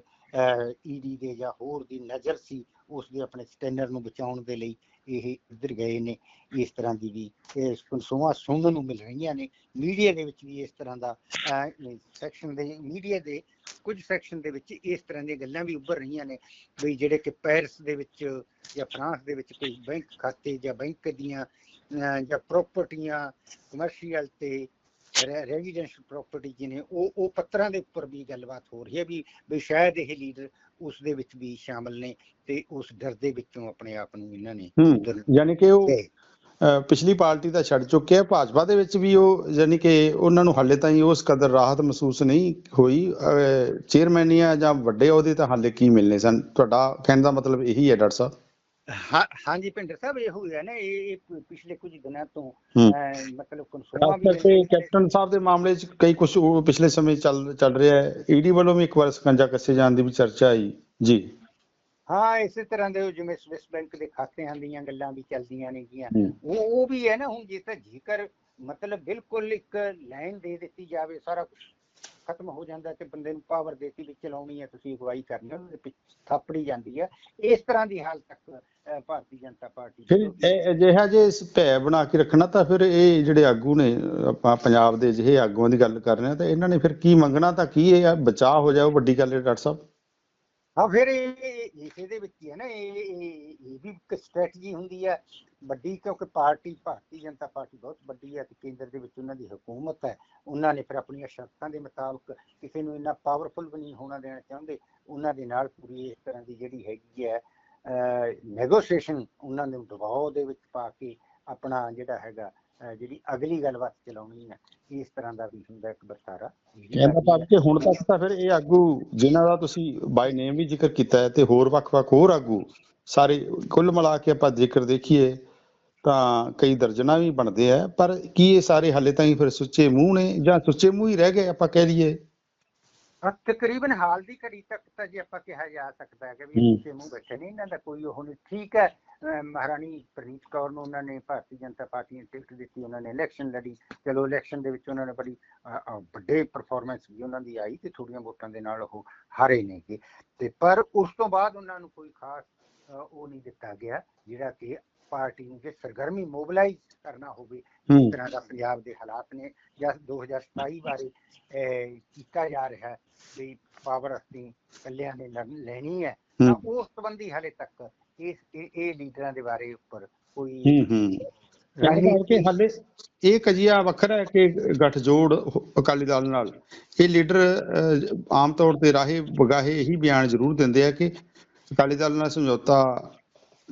ਈਡੀ ਦੇ ਜਾਂ ਹੋਰ ਦੀ ਨਜ਼ਰ ਸੀ ਉਸ ਦੇ ਆਪਣੇ ਸਟੈਂਡਰ ਨੂੰ ਬਚਾਉਣ ਦੇ ਲਈ ਇਹ ਇੱਧਰ ਗਏ ਨੇ। ਇਸ ਤਰ੍ਹਾਂ ਦੀ ਵੀ ਸੁਣਸੋਆਂ ਸੁਣਨ ਨੂੰ ਮਿਲ ਰਹੀਆਂ ਨੇ। ਮੀਡੀਆ ਦੇ ਵਿੱਚ ਵੀ ਇਸ ਤਰ੍ਹਾਂ ਦਾ ਸੈਕਸ਼ਨ ਦੇ ਮੀਡੀਆ ਦੇ ਕੁਝ ਸੈਕਸ਼ਨ ਦੇ ਵਿੱਚ ਇਸ ਤਰ੍ਹਾਂ ਦੀਆਂ ਗੱਲਾਂ ਵੀ ਉੱਭਰ ਰਹੀਆਂ ਨੇ। ਵੀ ਜਿਹੜੇ ਕਿ ਪੈਰਿਸ ਦੇ ਵਿੱਚ ਜਾਂ ਫਰਾਂਸ ਦੇ ਵਿੱਚ ਕੋਈ ਬੈਂਕ ਖਾਤੇ ਜਾਂ ਬੈਂਕ ਦੀਆਂ ਅਹ, ਜਾਂ ਪ੍ਰਾਪਰਟੀਆਂ ਕਮਰਸ਼ੀਅਲ ਤੇ ਰੈਜ਼ੀਡੈਂਸ਼ੀਅਲ ਪ੍ਰਾਪਰਟੀ ਜਿਹਨੇ ਉਹ ਉਹ ਪੱਤਰਾਂ ਦੇ ਉੱਪਰ ਵੀ ਗੱਲਬਾਤ ਹੋ ਰਹੀ ਹੈ ਵੀ ਵੀ ਸ਼ਾਇਦ ਇਹ ਲੀਡਰ ਉਸ ਦੇ ਵਿੱਚ ਵੀ ਸ਼ਾਮਲ ਨੇ ਤੇ ਉਸ ਡਰ ਦੇ ਵਿੱਚੋਂ ਆਪਣੇ ਆਪ ਨੂੰ ਇਹਨਾਂ ਨੇ ਯਾਨੀ ਕਿ ਉਹ ਪਿਛਲੀ ਪਾਰਟੀ ਤਾਂ ਛੱਡ ਚੁੱਕੇ ਆ ਭਾਜਪਾ ਦੇ ਵਿੱਚ ਵੀ ਉਹ ਯਾਨੀ ਕਿ ਉਹਨਾਂ ਨੂੰ ਹਾਲੇ ਤਾਈਂ ਉਸ ਕਦਰ ਰਾਹਤ ਮਹਿਸੂਸ ਨਹੀਂ ਹੋਈ ਚੇਅਰਮੈਨੀਆਂ ਜਾਂ ਵੱਡੇ ਅਹੁਦੇ ਤਾਂ ਹਾਲੇ ਕੀ ਮਿਲਨੇ ਸਨ? ਤੁਹਾਡਾ ਕਹਿਣ ਦਾ ਮਤਲਬ ਇਹੀ ਹੈ ਡਾਕਟਰ ਸਾਹਿਬ। ਹਾਂ ਹਾਂਜੀ ਭਿੰਡਰ ਸਾਹਿਬ ਇਹ ਹੋਇਆ ਨਾ ਇਹ ਇਹ ਪਿਛਲੇ ਕੁਝ ਦਿਨਾਂ ਤੋਂ ਮਤਲਬ ਕਨਸੋਮਾ ਕਰਕੇ ਕੈਪਟਨ ਸਾਹਿਬ ਦੇ ਮਾਮਲੇ 'ਚ ਕਈ ਕੁਝ ਪਿਛਲੇ ਸਮੇਂ ਚੱਲ ਚੱਲ ਰਿਹਾ ਹੈ। ਈਡੀ ਵੱਲੋਂ ਵੀ ਇੱਕ ਵਾਰ ਸਕੰਜਾ ਕੱਸੇ ਜਾਣ ਦੀ ਵੀ ਚਰਚਾ ਆਈ। ਜੀ। ਹਾਂ ਇਸੇ ਤਰ੍ਹਾਂ ਦੇ ਜਿਵੇਂ ਸਵਿਸ ਬੈਂਕ ਦੇ ਖਾਤਿਆਂ ਦੀਆਂ ਗੱਲਾਂ ਵੀ ਚੱਲਦੀਆਂ ਨੇਗੀਆਂ। ਉਹ ਉਹ ਵੀ ਹੈ ਨਾ ਹੁਣ ਜੇ ਤਾਂ ਜੇਕਰ ਮਤਲਬ ਬਿਲਕੁਲ ਇੱਕ ਲਾਈਨ ਦੇ ਦਿੱਤੀ ਜਾਵੇ ਸਾਰਾ ਕੁਝ ਖਤਮ ਹੋ ਜਾਂਦਾ ਤੇ ਬੰਦੇ ਨੂੰ ਪਾਵਰ ਦੇਤੀ ਵੀ ਚਲਾਉਣੀ ਹੈ ਤੁਸੀਂ ਅਗਵਾਈ ਕਰਨੀ ਹੈ ਥਾਪੜੀ ਜਾਂਦੀ ਹੈ। ਇਸ ਤਰ੍ਹਾਂ ਦੀ ਹਾਲ ਤੱਕ ਭਾਰਤੀ ਜਨਤਾ ਪਾਰਟੀ ਫਿਰ ਅਜਿਹਾ ਜੇ ਇਸ ਭੈ ਬਣਾ ਕੇ ਰੱਖਣਾ ਤਾਂ ਫਿਰ ਇਹ ਜਿਹੜੇ ਆਗੂ ਨੇ ਆਪਾਂ ਪੰਜਾਬ ਦੇ ਜਿਹੇ ਆਗੂਆਂ ਦੀ ਗੱਲ ਕਰ ਰਹੇ ਹਾਂ ਤਾਂ ਇਹਨਾਂ ਨੇ ਫਿਰ ਕੀ ਮੰਗਣਾ ਤਾਂ ਕੀ ਇਹ ਬਚਾਅ ਹੋ ਜਾਓ ਵੱਡੀ ਗੱਲ ਹੈ ਡਾਕਟਰ ਸਾਹਿਬ। ਹਾਂ, ਫਿਰ ਇਹ, ਇਹ- ਇਹਦੇ ਵਿੱਚ ਹੀ ਹੈ ਨਾ, ਇਹ ਇਹ ਵੀ ਇੱਕ ਸਟ੍ਰੈਟਜੀ ਹੁੰਦੀ ਹੈ ਵੱਡੀ ਕਿਉਂਕਿ ਪਾਰਟੀ, ਭਾਰਤੀ ਜਨਤਾ ਪਾਰਟੀ ਬਹੁਤ ਵੱਡੀ ਹੈ ਤੇ ਕੇਂਦਰ ਦੇ ਵਿੱਚ ਉਹਨਾਂ ਦੀ ਹਕੂਮਤ ਹੈ। ਉਹਨਾਂ ਨੇ ਫਿਰ ਆਪਣੀਆਂ ਸ਼ਰਤਾਂ ਦੇ ਮੁਤਾਬਕ ਕਿਸੇ ਨੂੰ ਇੰਨਾ ਪਾਵਰਫੁਲ ਵੀ ਨਹੀਂ ਹੋਣਾ ਦੇਣਾ ਚਾਹੁੰਦੇ, ਉਹਨਾਂ ਦੇ ਨਾਲ ਪੂਰੀ ਇਸ ਤਰ੍ਹਾਂ ਦੀ ਜਿਹੜੀ ਹੈਗੀ ਹੈ ਨੈਗੋਸ਼ੀਏਸ਼ਨ ਉਹਨਾਂ ਨੂੰ ਦਬਾਅ ਦੇ ਵਿੱਚ ਪਾ ਕੇ ਆਪਣਾ ਜਿਹੜਾ ਹੈਗਾ ਜਿਹੜੀ ਅਗਲੀ ਗੱਲਬਾਤ ਚਲਾਉਣੀ ਹੈ ਇਸ ਤਰ੍ਹਾਂ ਦਾ ਵੀ ਹੁੰਦਾ ਇੱਕ ਵਰਤਾਰਾ। ਕਹਿੰਦਾ ਭਾਵ ਕਿ ਹੁਣ ਤੱਕ ਤਾਂ ਫਿਰ ਇਹ ਆਗੂ ਜਿਨ੍ਹਾਂ ਦਾ ਤੁਸੀਂ ਬਾਈ ਨੇਮ ਵੀ ਜ਼ਿਕਰ ਕੀਤਾ ਹੈ ਤੇ ਹੋਰ ਵੱਖ-ਵੱਖ ਹੋਰ ਆਗੂ ਸਾਰੇ ਕੁੱਲ ਮਿਲਾ ਕੇ ਆਪਾਂ ਜ਼ਿਕਰ ਦੇਖੀਏ ਤਾਂ ਕਈ ਦਰਜਨਾਂ ਵੀ ਬਣਦੇ ਆ, ਪਰ ਕੀ ਇਹ ਸਾਰੇ ਹਾਲੇ ਤਾਈਂ ਫਿਰ ਸੁੱਚੇ ਮੂੰਹ ਨੇ ਜਾਂ ਸੁੱਚੇ ਮੂੰਹ ਹੀ ਰਹਿ ਗਏ ਆਪਾਂ ਕਹਿ ਲਈਏ? ਤਕਰੀਬਨ ਹਾਲ ਦੀ ਘੜੀ ਤੱਕ ਤਾਂ ਜੇ ਆਪਾਂ ਕਿਹਾ ਜਾ ਸਕਦਾ ਹੈ ਕਿ ਵੀ। ਪਿੱਛੇ ਮੂੰਹ ਬੈਠੇ ਨੇ ਇਹਨਾਂ ਦਾ ਕੋਈ ਉਹ ਨਹੀਂ। ਠੀਕ ਹੈ ਮਹਾਰਾਣੀ ਪ੍ਰੀਤ ਕੌਰ ਨੂੰ ਉਹਨਾਂ ਨੇ ਭਾਰਤੀ ਜਨਤਾ ਪਾਰਟੀ ਨੇ ਟਿਕਟ ਦਿੱਤੀ ਉਹਨਾਂ ਨੇ ਇਲੈਕਸ਼ਨ ਲੜੀ। ਚਲੋ ਇਲੈਕਸ਼ਨ ਦੇ ਵਿੱਚ ਉਹਨਾਂ ਨੇ ਬੜੀ ਵੱਡੇ ਪਰਫਾਰਮੈਂਸ ਵੀ ਉਹਨਾਂ ਦੀ ਆਈ ਤੇ ਥੋੜੀਆਂ ਵੋਟਾਂ ਦੇ ਨਾਲ ਉਹ ਹਾਰੇ ਨੇਗੇ। ਤੇ ਪਰ ਉਸ ਤੋਂ ਬਾਅਦ ਉਹਨਾਂ ਨੂੰ ਕੋਈ ਖਾਸ ਉਹ ਨਹੀਂ ਦਿੱਤਾ ਗਿਆ ਜਿਹੜਾ ਕਿ ਪਾਰਟੀ ਨੂੰ ਜੇ ਸਰਗਰਮੀ ਮੋਬਿਲਾਈਜ਼ ਕਰਨਾ ਹੋਵੇ ਇਸ ਤਰ੍ਹਾਂ ਦਾ ਪੰਜਾਬ ਦੇ ਹਾਲਾਤ ਨੇ ਜਾਂ 2027 ਬਾਰੇ ਕੀਤਾ ਜਾ ਰਿਹਾ ਹੈ ਵੀ ਪਾਵਰ ਅਸੀਂ ਇਕੱਲਿਆਂ ਨੇ ਲੈਣੀ ਹੈ ਤਾਂ ਉਸ ਸੰਬੰਧੀ ਹਾਲੇ ਤੱਕ ਇਸ ਇਹ ਲੀਡਰਾਂ ਦੇ ਬਾਰੇ ਉੱਪਰ ਕੋਈ ਕਿ ਹਾਲੇ ਇਹ ਕਜੀਆ ਵੱਖਰਾ ਹੈ ਕਿ ਗੱਠਜੋੜ ਅਕਾਲੀ ਦਲ ਨਾਲ ਇਹ ਲੀਡਰ ਆਮ ਤੌਰ ਤੇ ਰਾਹੇ ਬਗਾਹੇ ਇਹੀ ਬਿਆਨ ਜ਼ਰੂਰ ਦਿੰਦੇ ਆ ਕਿ ਅਕਾਲੀ ਦਲ ਨਾਲ ਸਮਝੌਤਾ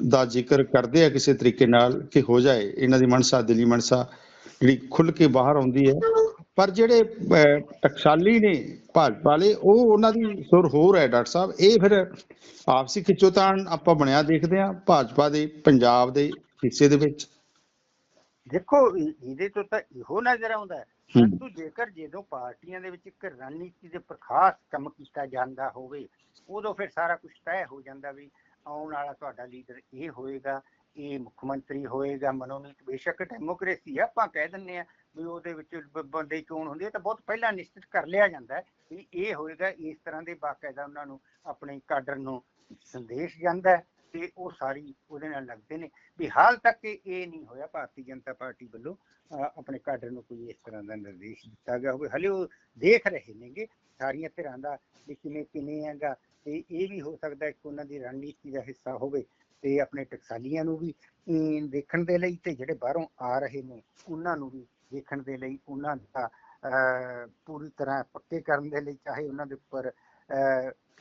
ਦਾ ਜ਼ਿਕਰ ਕਰਦੇ ਆ ਕਿਸੇ ਤਰੀਕੇ ਨਾਲ ਕਿ ਹੋ ਜਾਏ। ਇਹਨਾਂ ਦੀ ਮਨਸਾ ਦਿਲੀ ਮਨਸਾ ਜਿਹੜੀ ਖੁੱਲ ਕੇ ਬਾਹਰ ਆਉਂਦੀ ਹੈ। ਪਰ ਜਿਹੜੇ ਟਕਸਾਲੀ ਨੇ ਭਾਜਪਾ ਵਾਲੇ ਉਹ ਉਹਨਾਂ ਦੀ ਸੁਰ ਹੋਰ ਹੈ ਡਾਕਟਰ ਸਾਹਿਬ। ਇਹ ਫਿਰ ਆਪਸੀ ਖਿੱਚੋਤਾਣ ਆਪਾਂ ਬਣਿਆ ਦੇਖਦੇ ਆ ਭਾਜਪਾ ਦੇ ਪੰਜਾਬ ਦੇ ਹਿੱਸੇ ਦੇ ਵਿੱਚ। ਦੇਖੋ ਇਹ- ਇਹਦੇ ਤੋਂ ਤਾਂ ਇਹੋ ਨਜ਼ਰ ਆਉਂਦਾ ਹੈ। ਪਰੰਤੂ ਜੇਕਰ ਜਦੋਂ ਪਾਰਟੀਆਂ ਦੇ ਵਿੱਚ ਇੱਕ ਰਣਨੀਤੀ ਦੇ ਉੱਪਰ ਖਾਸ ਕੰਮ ਕੀਤਾ ਜਾਂਦਾ ਹੋਵੇ ਉਦੋਂ ਫਿਰ ਸਾਰਾ ਕੁਝ ਤੈਅ ਹੋ ਜਾਂਦਾ ਵੀ ਆਉਣ ਵਾਲਾ ਤੁਹਾਡਾ ਲੀਡਰ ਇਹ ਹੋਏਗਾ ਇਹ ਮੁੱਖ ਮੰਤਰੀ ਹੋਏਗਾ ਮਨੋਨੀਤ ਬੇਸ਼ੱਕ ਡੈਮੋਕ੍ਰੇਸੀ ਆ ਆਪਾਂ ਕਹਿ ਦਿੰਨੇ ਆ ਵੀ ਉਹਦੇ ਵਿੱਚ ਬੰਦੇ ਦੀ ਚੋਣ ਹੁੰਦੀ ਹੈ ਤਾਂ ਬਹੁਤ ਪਹਿਲਾਂ ਨਿਸ਼ਚਿਤ ਕਰ ਲਿਆ ਜਾਂਦਾ ਹੈ ਵੀ ਇਹ ਹੋਏਗਾ ਇਸ ਤਰ੍ਹਾਂ ਦੇ ਬਾਕਾਇਦਾ ਉਹਨਾਂ ਨੂੰ ਆਪਣੇ ਕਾਡਰ ਨੂੰ ਸੰਦੇਸ਼ ਜਾਂਦਾ ਹੈ ਤੇ ਉਹ ਸਾਰੀ ਉਹਦੇ ਨਾਲ ਲੱਗਦੇ ਨੇ ਵੀ ਹਾਲ ਤੱਕ ਇਹ ਇਹ ਨਹੀਂ ਹੋਇਆ ਭਾਰਤੀ ਜਨਤਾ ਪਾਰਟੀ ਵੱਲੋਂ ਅਹ, ਆਪਣੇ ਕਾਡਰ ਨੂੰ ਕੋਈ ਇਸ ਤਰ੍ਹਾਂ ਦਾ ਨਿਰਦੇਸ਼ ਦਿੱਤਾ ਗਿਆ ਹੋਵੇ। ਹਲੇ ਉਹ ਦੇਖ ਰਹੇ ਨੇਗੇ ਸਾਰੀਆਂ ਧਿਰਾਂ ਦਾ ਵੀ ਕਿਵੇਂ ਕਿਵੇਂ ਹੈਗਾ ਤੇ ਇਹ ਵੀ ਹੋ ਸਕਦਾ ਹੈ ਕਿ ਉਹਨਾਂ ਦੀ ਰਣਨੀਤੀ ਦਾ ਹਿੱਸਾ ਹੋਵੇ ਤੇ ਆਪਣੇ ਟਕਸਾਲੀਆਂ ਨੂੰ ਵੀ ਦੇਖਣ ਦੇ ਲਈ ਤੇ ਜਿਹੜੇ ਬਾਹਰੋਂ ਆ ਰਹੇ ਨੇ ਉਹਨਾਂ ਨੂੰ ਵੀ ਦੇਖਣ ਦੇ ਲਈ ਉਹਨਾਂ ਦਾ ਪੂਰੀ ਤਰ੍ਹਾਂ ਪੱਕੇ ਕਰਨ ਦੇ ਲਈ ਚਾਹੇ ਉਹਨਾਂ ਦੇ ਉੱਪਰ